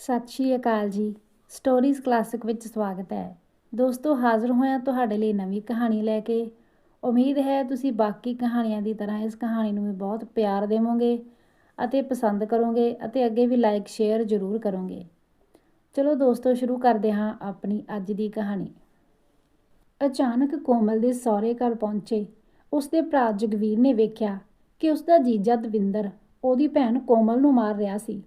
ਸਤਿ ਸ਼੍ਰੀ ਅਕਾਲ ਜੀ। Stories classic ਵਿੱਚ ਸਵਾਗਤ ਹੈ। ਦੋਸਤੋ, ਹਾਜ਼ਰ ਹੋਇਆ ਤੁਹਾਡੇ ਲਈ ਨਵੀਂ ਕਹਾਣੀ ਲੈ ਕੇ। ਉਮੀਦ ਹੈ ਤੁਸੀਂ ਬਾਕੀ ਕਹਾਣੀਆਂ ਦੀ ਤਰ੍ਹਾਂ ਇਸ ਕਹਾਣੀ ਨੂੰ ਵੀ ਬਹੁਤ ਪਿਆਰ ਦੇਵੋਗੇ ਅਤੇ ਪਸੰਦ ਕਰੋਗੇ ਅਤੇ ਅੱਗੇ ਵੀ ਲਾਈਕ ਸ਼ੇਅਰ ਜ਼ਰੂਰ ਕਰੋਗੇ। ਚਲੋ ਦੋਸਤੋ, ਸ਼ੁਰੂ ਕਰਦੇ ਹਾਂ ਆਪਣੀ ਅੱਜ ਦੀ ਕਹਾਣੀ। ਅਚਾਨਕ ਕੋਮਲ ਦੇ ਸਹੁਰੇ ਘਰ ਪਹੁੰਚੇ। ਉਸਦੇ ਭਰਾ ਜਗਵੀਰ ਨੇ ਵੇਖਿਆ ਕਿ ਉਸਦਾ ਜੀਜਾ ਦਵਿੰਦਰ, ਉਹਦੀ ਭੈਣ ਕੋਮਲ ਨੂੰ ਮਾਰ ਰਿਹਾ ਸੀ।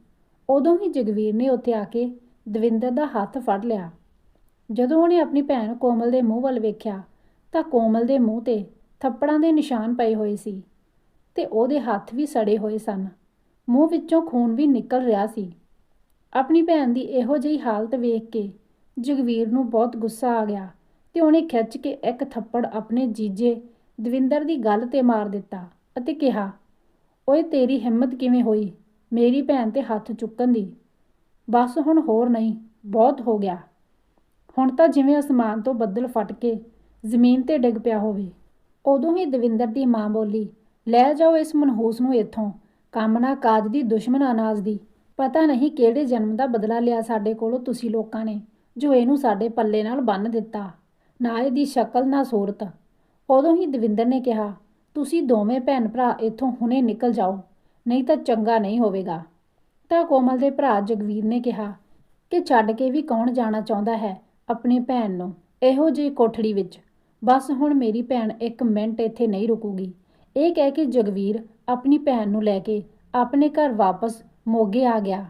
ਉਦੋਂ ਹੀ ਜਗਵੀਰ ਨੇ ਉੱਥੇ ਆ ਕੇ ਦਵਿੰਦਰ ਦਾ ਹੱਥ ਫੜ ਲਿਆ। ਜਦੋਂ ਉਹਨੇ ਆਪਣੀ ਭੈਣ ਕੋਮਲ ਦੇ ਮੂੰਹ ਵੱਲ ਵੇਖਿਆ, ਤਾਂ ਕੋਮਲ ਦੇ ਮੂੰਹ ਤੇ ਥੱਪੜਾਂ ਦੇ ਨਿਸ਼ਾਨ ਪਏ ਹੋਏ ਸੀ ਤੇ ਉਹਦੇ ਹੱਥ ਵੀ ਸੜੇ ਹੋਏ ਸਨ। ਮੂੰਹ ਵਿੱਚੋਂ ਖੂਨ ਵੀ ਨਿਕਲ ਰਿਹਾ ਸੀ। ਆਪਣੀ ਭੈਣ ਦੀ ਇਹੋ ਜਿਹੀ ਹਾਲਤ ਵੇਖ ਕੇ ਜਗਵੀਰ ਨੂੰ ਬਹੁਤ ਗੁੱਸਾ ਆ ਗਿਆ ਤੇ ਉਹਨੇ ਖਿੱਚ ਕੇ ਇੱਕ ਥੱਪੜ ਆਪਣੇ ਜੀਜੇ ਦਵਿੰਦਰ ਦੀ ਗੱਲ ਤੇ ਮਾਰ ਦਿੱਤਾ ਅਤੇ ਕਿਹਾ, ਓਏ ਤੇਰੀ ਹਿੰਮਤ ਕਿਵੇਂ ਹੋਈ? ਮੇਰੀ ਭੈਣ ਤੇ ਹੱਥ ਚੁੱਕਣ ਦੀ। ਬਸ ਹੁਣ ਹੋਰ ਨਹੀਂ, ਬਹੁਤ ਹੋ ਗਿਆ। ਹੁਣ ਤਾਂ ਜਿਵੇਂ ਅਸਮਾਨ ਤੋਂ ਬੱਦਲ ਫਟ ਕੇ ਜ਼ਮੀਨ ਤੇ ਡਿੱਗ ਪਿਆ ਹੋਵੇ। ਉਦੋਂ ਹੀ ਦਵਿੰਦਰ ਦੀ ਮਾਂ ਬੋਲੀ, ਲੈ ਜਾਓ ਇਸ ਮਨਹੂਸ ਨੂੰ ਇੱਥੋਂ। ਕੰਮ ਨਾ ਕਾਜ ਦੀ, ਦੁਸ਼ਮਣ ਅਨਾਜ ਦੀ। ਪਤਾ ਨਹੀਂ ਕਿਹੜੇ ਜਨਮ ਦਾ ਬਦਲਾ ਲਿਆ ਸਾਡੇ ਕੋਲੋਂ ਤੁਸੀਂ ਲੋਕਾਂ ਨੇ, ਜੋ ਇਹਨੂੰ ਸਾਡੇ ਪੱਲੇ ਨਾਲ ਬੰਨ ਦਿੱਤਾ। ਨਾ ਇਹਦੀ ਸ਼ਕਲ, ਨਾ ਸੂਰਤ। ਉਦੋਂ ਹੀ ਦਵਿੰਦਰ ਨੇ ਕਿਹਾ, ਤੁਸੀਂ ਦੋਵੇਂ ਭੈਣ ਭਰਾ ਇੱਥੋਂ ਹੁਣੇ ਨਿਕਲ ਜਾਓ। ਨਹੀਂ ਤਾਂ ਚੰਗਾ ਨਹੀਂ ਹੋਵੇਗਾ। ਤਾਂ ਕੋਮਲ ਦੇ ਭਰਾ ਜਗਵੀਰ ਨੇ ਕਿਹਾ ਕਿ ਛੱਡ ਕੇ ਵੀ ਕੌਣ ਜਾਣਾ ਚਾਹੁੰਦਾ ਹੈ ਆਪਣੀ ਭੈਣ ਨੂੰ ਇਹੋ ਜਿਹੀ ਕੋਠੜੀ ਵਿੱਚ। ਬਸ ਹੁਣ ਮੇਰੀ ਭੈਣ ਇੱਕ ਮਿੰਟ ਇੱਥੇ ਨਹੀਂ ਰੁਕੂਗੀ। ਇਹ ਕਹਿ ਕੇ ਜਗਵੀਰ ਆਪਣੀ ਭੈਣ ਨੂੰ ਲੈ ਕੇ ਆਪਣੇ ਘਰ ਵਾਪਸ ਮੋਗੇ ਆ ਗਿਆ।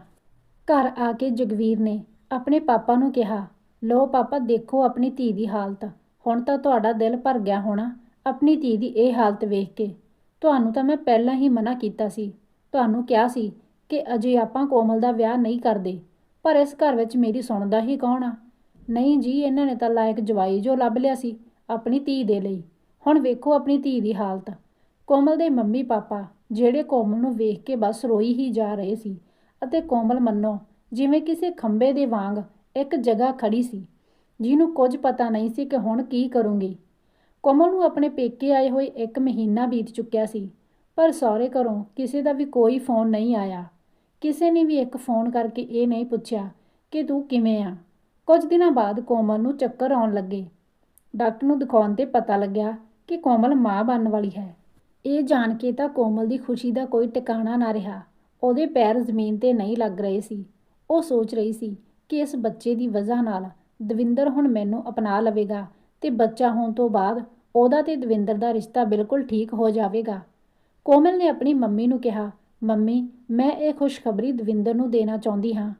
ਘਰ ਆ ਕੇ ਜਗਵੀਰ ਨੇ ਆਪਣੇ ਪਾਪਾ ਨੂੰ ਕਿਹਾ ਲੋ ਪਾਪਾ, ਦੇਖੋ ਆਪਣੀ ਧੀ ਦੀ ਹਾਲਤ। ਹੁਣ ਤਾਂ ਤੁਹਾਡਾ ਦਿਲ ਭਰ ਗਿਆ ਹੋਣਾ ਆਪਣੀ ਧੀ ਦੀ ਇਹ ਹਾਲਤ ਵੇਖ ਕੇ। ਤੁਹਾਨੂੰ ਤਾਂ ਮੈਂ ਪਹਿਲਾਂ ਹੀ ਮਨਾ ਕੀਤਾ ਸੀ। ਤੁਹਾਨੂੰ ਕਿਹਾ ਸੀ ਕਿ ਅਜੇ ਆਪਾਂ ਕੋਮਲ ਦਾ ਵਿਆਹ ਨਹੀਂ ਕਰਦੇ, ਪਰ ਇਸ ਘਰ ਵਿੱਚ ਮੇਰੀ ਸੁਣਦਾ ਹੀ ਕੌਣ ਆ? ਨਹੀਂ ਜੀ, ਇਹਨਾਂ ਨੇ ਤਾਂ ਲਾਇਕ ਜਵਾਈ ਜੋ ਲੱਭ ਲਿਆ ਸੀ ਆਪਣੀ ਧੀ ਦੇ ਲਈ। ਹੁਣ ਵੇਖੋ ਆਪਣੀ ਧੀ ਦੀ ਹਾਲਤ। ਕੋਮਲ ਦੇ ਮੰਮੀ ਪਾਪਾ, ਜਿਹੜੇ ਕੋਮਲ ਨੂੰ ਵੇਖ ਕੇ ਬਸ ਰੋਈ ਹੀ ਜਾ ਰਹੇ ਸੀ, ਅਤੇ ਕੋਮਲ ਮੰਨੋ, ਜਿਵੇਂ ਕਿਸੇ ਖੰਬੇ ਦੇ ਵਾਂਗ ਇੱਕ ਜਗ੍ਹਾ ਖੜੀ ਸੀ, ਜਿਹਨੂੰ ਕੁਝ ਪਤਾ ਨਹੀਂ ਸੀ ਕਿ ਹੁਣ ਕੀ ਕਰੂੰਗੀ। ਕੋਮਲ ਨੂੰ ਆਪਣੇ ਪੇਕੇ ਆਏ ਹੋਏ ਇੱਕ ਮਹੀਨਾ ਬੀਤ ਚੁੱਕਿਆ ਸੀ। ਪਰ ਸਹੁਰੇ ਘਰੋਂ ਕਿਸੇ ਦਾ ਵੀ ਕੋਈ ਫੋਨ ਨਹੀਂ ਆਇਆ। ਕਿਸੇ ਨੇ ਵੀ ਇੱਕ ਫੋਨ ਕਰਕੇ ਇਹ ਨਹੀਂ ਪੁੱਛਿਆ ਕਿ ਤੂੰ ਕਿਵੇਂ ਆ। ਕੁਝ ਦਿਨਾਂ ਬਾਅਦ ਕੋਮਲ ਨੂੰ ਚੱਕਰ ਆਉਣ ਲੱਗੇ। ਡਾਕਟਰ ਨੂੰ ਦਿਖਾਉਣ ਤੇ ਪਤਾ ਲੱਗਿਆ ਕਿ ਕੋਮਲ ਮਾਂ ਬਣਨ ਵਾਲੀ ਹੈ। ਇਹ ਜਾਣ ਕੇ ਤਾਂ ਕੋਮਲ ਦੀ ਖੁਸ਼ੀ ਦਾ ਕੋਈ ਟਿਕਾਣਾ ਨਾ ਰਿਹਾ। ਉਹਦੇ ਪੈਰ ਜ਼ਮੀਨ ਤੇ ਨਹੀਂ ਲੱਗ ਰਹੇ ਸੀ। ਉਹ ਸੋਚ ਰਹੀ ਸੀ ਕਿ ਇਸ ਬੱਚੇ ਦੀ ਵਜ੍ਹਾ ਨਾਲ ਦਵਿੰਦਰ ਹੁਣ ਮੈਨੂੰ ਅਪਣਾ ਲਵੇਗਾ ਤੇ ਬੱਚਾ ਹੋਣ ਤੋਂ ਬਾਅਦ ਉਹਦਾ ਤੇ ਦਵਿੰਦਰ ਦਾ ਰਿਸ਼ਤਾ ਬਿਲਕੁਲ ਠੀਕ ਹੋ ਜਾਵੇਗਾ। ਕੋਮਲ ਨੇ ਆਪਣੀ ਮੰਮੀ ਨੂੰ ਕਿਹਾ, ਮੰਮੀ, ਮੈਂ ਇਹ ਖੁਸ਼ਖਬਰੀ ਦਵਿੰਦਰ ਨੂੰ ਦੇਣਾ ਚਾਹੁੰਦੀ ਹਾਂ।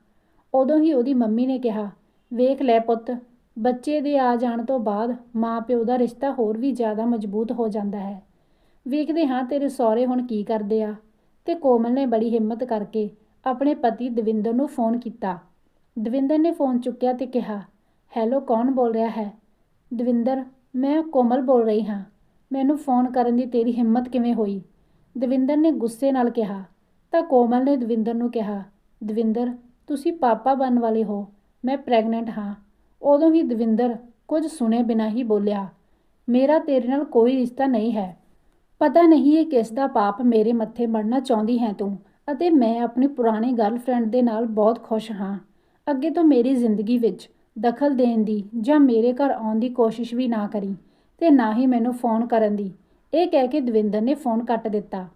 ਉਦੋਂ ਹੀ ਉਹਦੀ ਮੰਮੀ ਨੇ ਕਿਹਾ, ਵੇਖ ਲੈ ਪੁੱਤ, ਬੱਚੇ ਦੇ ਆ ਜਾਣ ਤੋਂ ਬਾਅਦ ਮਾਂ ਪਿਓ ਦਾ ਰਿਸ਼ਤਾ ਹੋਰ ਵੀ ਜ਼ਿਆਦਾ ਮਜ਼ਬੂਤ ਹੋ ਜਾਂਦਾ ਹੈ। ਵੇਖਦੇ ਹਾਂ ਤੇਰੇ ਸਹੁਰੇ ਹੁਣ ਕੀ ਕਰਦੇ ਆ। ਤੇ ਕੋਮਲ ਨੇ ਬੜੀ ਹਿੰਮਤ ਕਰਕੇ ਆਪਣੇ ਪਤੀ ਦਵਿੰਦਰ ਨੂੰ ਫੋਨ ਕੀਤਾ। ਦਵਿੰਦਰ ਨੇ ਫੋਨ ਚੁੱਕਿਆ ਤੇ ਕਿਹਾ, ਹੈਲੋ, ਕੌਣ ਬੋਲ ਰਿਹਾ ਹੈ? ਦਵਿੰਦਰ, ਮੈਂ ਕੋਮਲ ਬੋਲ ਰਹੀ ਹਾਂ। ਮੈਨੂੰ ਫੋਨ ਕਰਨ ਦੀ ਤੇਰੀ ਹਿੰਮਤ ਕਿਵੇਂ ਹੋਈ? ਦਵਿੰਦਰ ਨੇ ਗੁੱਸੇ ਨਾਲ ਕਿਹਾ, ਤਾਂ ਕੋਮਲ ਨੇ ਦਵਿੰਦਰ ਨੂੰ ਕਿਹਾ, ਦਵਿੰਦਰ, ਤੁਸੀਂ ਪਾਪਾ ਬਣਨ ਵਾਲੇ ਹੋ, ਮੈਂ ਪ੍ਰੈਗਨੈਂਟ ਹਾਂ। ਉਦੋਂ ਹੀ ਦਵਿੰਦਰ ਕੁਝ ਸੁਣੇ ਬਿਨਾਂ ਹੀ ਬੋਲਿਆ, ਮੇਰਾ ਤੇਰੇ ਨਾਲ ਕੋਈ ਰਿਸ਼ਤਾ ਨਹੀਂ ਹੈ। ਪਤਾ ਨਹੀਂ ਇਹ ਕਿਸ ਦਾ ਪਾਪ ਮੇਰੇ ਮੱਥੇ ਮੜਨਾ ਚਾਹੁੰਦੀ ਹੈ ਤੂੰ, ਅਤੇ ਮੈਂ ਆਪਣੀ ਪੁਰਾਣੀ ਗਰਲਫ੍ਰੈਂਡ ਦੇ ਨਾਲ ਬਹੁਤ ਖੁਸ਼ ਹਾਂ। ਅੱਗੇ ਤੋਂ ਮੇਰੀ ਜ਼ਿੰਦਗੀ ਵਿੱਚ ਦਖਲ ਦੇਣ ਦੀ ਜਾਂ ਮੇਰੇ ਘਰ ਆਉਣ ਦੀ ਕੋਸ਼ਿਸ਼ ਵੀ ਨਾ ਕਰੀ, ਤੇ ਨਾ ਹੀ ਮੈਨੂੰ ਫੋਨ ਕਰਨ ਦੀ। ਇਹ ਕਹਿ ਕੇ ਦਵਿੰਦਰ ਨੇ ਫੋਨ ਕੱਟ ਦਿੱਤਾ।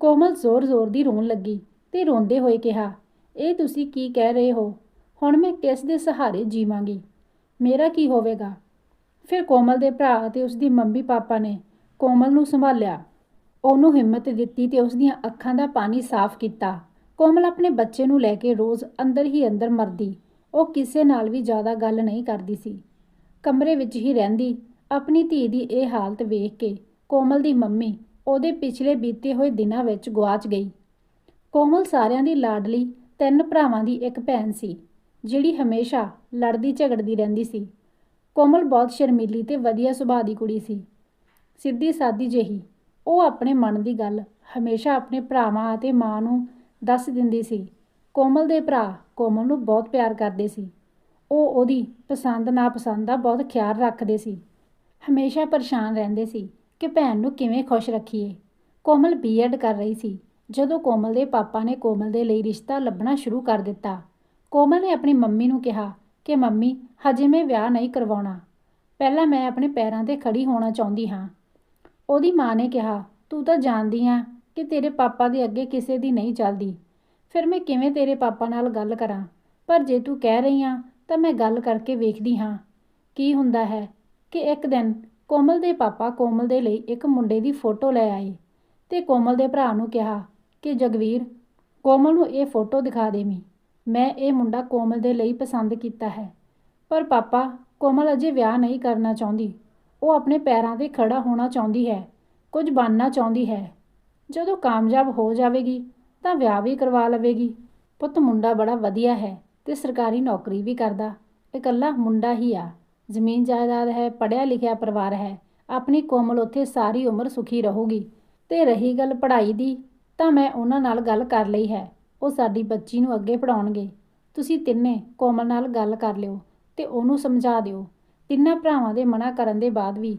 ਕੋਮਲ ਜ਼ੋਰ-ਜ਼ੋਰ ਦੀ ਰੋਣ ਲੱਗੀ ਤੇ ਰੋਂਦੇ ਹੋਏ ਕਿਹਾ, ਇਹ ਤੁਸੀਂ ਕੀ ਕਹਿ ਰਹੇ ਹੋ? ਹੁਣ ਮੈਂ ਕਿਸ ਦੇ ਸਹਾਰੇ ਜੀਵਾਂਗੀ? ਮੇਰਾ ਕੀ ਹੋਵੇਗਾ? ਫਿਰ ਕੋਮਲ ਦੇ ਭਰਾ ਤੇ ਉਸ ਦੀ ਮੰਮੀ ਪਾਪਾ ਨੇ ਕੋਮਲ ਨੂੰ ਸੰਭਾਲਿਆ। ਉਹਨੂੰ ਹਿੰਮਤ ਦਿੱਤੀ ਤੇ ਉਸ ਦੀਆਂ ਅੱਖਾਂ ਦਾ ਪਾਣੀ ਸਾਫ਼ ਕੀਤਾ। ਕੋਮਲ ਆਪਣੇ ਬੱਚੇ ਨੂੰ ਲੈ ਕੇ ਰੋਜ਼ ਅੰਦਰ ਹੀ ਅੰਦਰ ਮਰਦੀ। ਉਹ ਕਿਸੇ ਨਾਲ ਵੀ ਜ਼ਿਆਦਾ ਗੱਲ ਨਹੀਂ ਕਰਦੀ ਸੀ। ਕਮਰੇ ਵਿੱਚ ਹੀ ਰਹਿੰਦੀ, ਆਪਣੀ ਧੀ ਦੀ ਇਹ ਹਾਲਤ ਵੇਖ ਕੇ। ਕੋਮਲ ਦੀ ਮੰਮੀ ਉਹਦੇ ਪਿਛਲੇ ਬੀਤੇ ਹੋਏ ਦਿਨਾਂ ਵਿੱਚ ਗੁਆਚ ਗਈ। ਕੋਮਲ ਸਾਰਿਆਂ ਦੀ ਲਾਡਲੀ ਤਿੰਨ ਭਰਾਵਾਂ ਦੀ ਇੱਕ ਭੈਣ ਸੀ, ਜਿਹੜੀ ਹਮੇਸ਼ਾ ਲੜਦੀ ਝਗੜਦੀ ਰਹਿੰਦੀ ਸੀ। ਕੋਮਲ ਬਹੁਤ ਸ਼ਰਮੀਲੀ ਤੇ ਵਧੀਆ ਸੁਭਾਅ ਦੀ ਕੁੜੀ ਸੀ। ਸਿੱਧੀ ਸਾਦੀ ਜਿਹੀ ਉਹ ਆਪਣੇ ਮਨ ਦੀ ਗੱਲ ਹਮੇਸ਼ਾ ਆਪਣੇ ਭਰਾਵਾਂ ਅਤੇ ਮਾਂ ਨੂੰ ਦੱਸ ਦਿੰਦੀ ਸੀ। ਕੋਮਲ ਦੇ ਭਰਾ ਕੋਮਲ ਨੂੰ ਬਹੁਤ ਪਿਆਰ ਕਰਦੇ ਸੀ। ਉਹ ਉਹਦੀ ਪਸੰਦ ਨਾਪਸੰਦ ਦਾ ਬਹੁਤ ਖਿਆਲ ਰੱਖਦੇ ਸੀ। ਹਮੇਸ਼ਾ ਪਰੇਸ਼ਾਨ ਰਹਿੰਦੇ ਸੀ। ਕਿ ਭੈਣ ਨੂੰ ਕਿਵੇਂ ਖੁਸ਼ ਰੱਖੀਏ। ਕੋਮਲ ਬੀਐਡ ਕਰ ਰਹੀ ਸੀ। ਜਦੋਂ ਕੋਮਲ ਦੇ ਪਾਪਾ ਨੇ ਕੋਮਲ ਦੇ ਲਈ ਰਿਸ਼ਤਾ ਲੱਭਣਾ ਸ਼ੁਰੂ ਕਰ ਦਿੱਤਾ, ਕੋਮਲ ਨੇ ਆਪਣੀ ਮੰਮੀ ਨੂੰ ਕਿਹਾ ਕਿ, ਮੰਮੀ, ਹਜੇ ਮੈਂ ਵਿਆਹ ਨਹੀਂ ਕਰਵਾਉਣਾ। ਪਹਿਲਾਂ ਮੈਂ ਆਪਣੇ ਪੈਰਾਂ ਤੇ ਖੜੀ ਹੋਣਾ ਚਾਹੁੰਦੀ ਹਾਂ। ਉਹਦੀ ਮਾਂ ਨੇ ਕਿਹਾ, ਤੂੰ ਤਾਂ ਜਾਣਦੀ ਆ ਕਿ ਤੇਰੇ ਪਾਪਾ ਦੇ ਅੱਗੇ ਕਿਸੇ ਦੀ ਨਹੀਂ ਚੱਲਦੀ। ਫਿਰ ਮੈਂ ਕਿਵੇਂ ਤੇਰੇ ਪਾਪਾ ਨਾਲ ਗੱਲ ਕਰਾਂ? ਪਰ ਜੇ ਤੂੰ ਕਹਿ ਰਹੀ ਆ ਤਾਂ ਮੈਂ ਗੱਲ ਕਰਕੇ ਵੇਖਦੀ ਹਾਂ। ਕੀ ਹੁੰਦਾ ਹੈ ਕਿ ਇੱਕ ਦਿਨ ਕੋਮਲ ਦੇ ਪਾਪਾ ਕੋਮਲ ਦੇ ਲਈ ਇੱਕ ਮੁੰਡੇ ਦੀ ਫੋਟੋ ਲੈ ਆਏ ਤੇ ਕੋਮਲ ਦੇ ਭਰਾ ਨੂੰ ਕਿਹਾ ਕਿ, ਜਗਵੀਰ, ਕੋਮਲ ਨੂੰ ਇਹ ਫੋਟੋ ਦਿਖਾ ਦੇਵੀਂ। ਮੈਂ ਇਹ ਮੁੰਡਾ ਕੋਮਲ ਦੇ ਲਈ ਪਸੰਦ ਕੀਤਾ ਹੈ। ਪਰ ਪਾਪਾ, ਕੋਮਲ ਅਜੇ ਵਿਆਹ ਨਹੀਂ ਕਰਨਾ ਚਾਹੁੰਦੀ। ਉਹ ਆਪਣੇ ਪੈਰਾਂ ਤੇ ਖੜਾ ਹੋਣਾ ਚਾਹੁੰਦੀ ਹੈ, ਕੁਝ ਬਣਨਾ ਚਾਹੁੰਦੀ ਹੈ। ਜਦੋਂ ਕਾਮਯਾਬ ਹੋ ਜਾਵੇਗੀ, ਤਾਂ ਵਿਆਹ ਵੀ ਕਰਵਾ ਲਵੇਗੀ। ਪੁੱਤ ਮੁੰਡਾ ਬੜਾ ਵਧੀਆ ਹੈ ਤੇ ਸਰਕਾਰੀ ਨੌਕਰੀ ਵੀ ਕਰਦਾ। ਇਕੱਲਾ ਮੁੰਡਾ ਹੀ ਆ। ਜ਼ਮੀਨ ਜਾਇਦਾਦ ਹੈ, ਪੜ੍ਹਿਆ ਲਿਖਿਆ ਪਰਿਵਾਰ ਹੈ, ਆਪਣੀ ਕੋਮਲ ਉੱਥੇ ਸਾਰੀ ਉਮਰ ਸੁਖੀ ਰਹੂਗੀ। ਤੇ ਰਹੀ ਗੱਲ ਪੜ੍ਹਾਈ ਦੀ, ਤਾਂ ਮੈਂ ਉਹਨਾਂ ਨਾਲ ਗੱਲ ਕਰ ਲਈ ਹੈ, ਉਹ ਸਾਡੀ ਬੱਚੀ ਨੂੰ ਅੱਗੇ ਪੜਾਉਣਗੇ ਤੁਸੀਂ ਤਿੰਨੇ ਕੋਮਲ ਨਾਲ ਗੱਲ ਕਰ ਲਿਓ ਤੇ ਉਹਨੂੰ ਸਮਝਾ ਦਿਓ। ਤਿੰਨਾਂ ਭਰਾਵਾਂ ਦੇ ਮਨਾ ਕਰਨ ਦੇ ਬਾਅਦ ਵੀ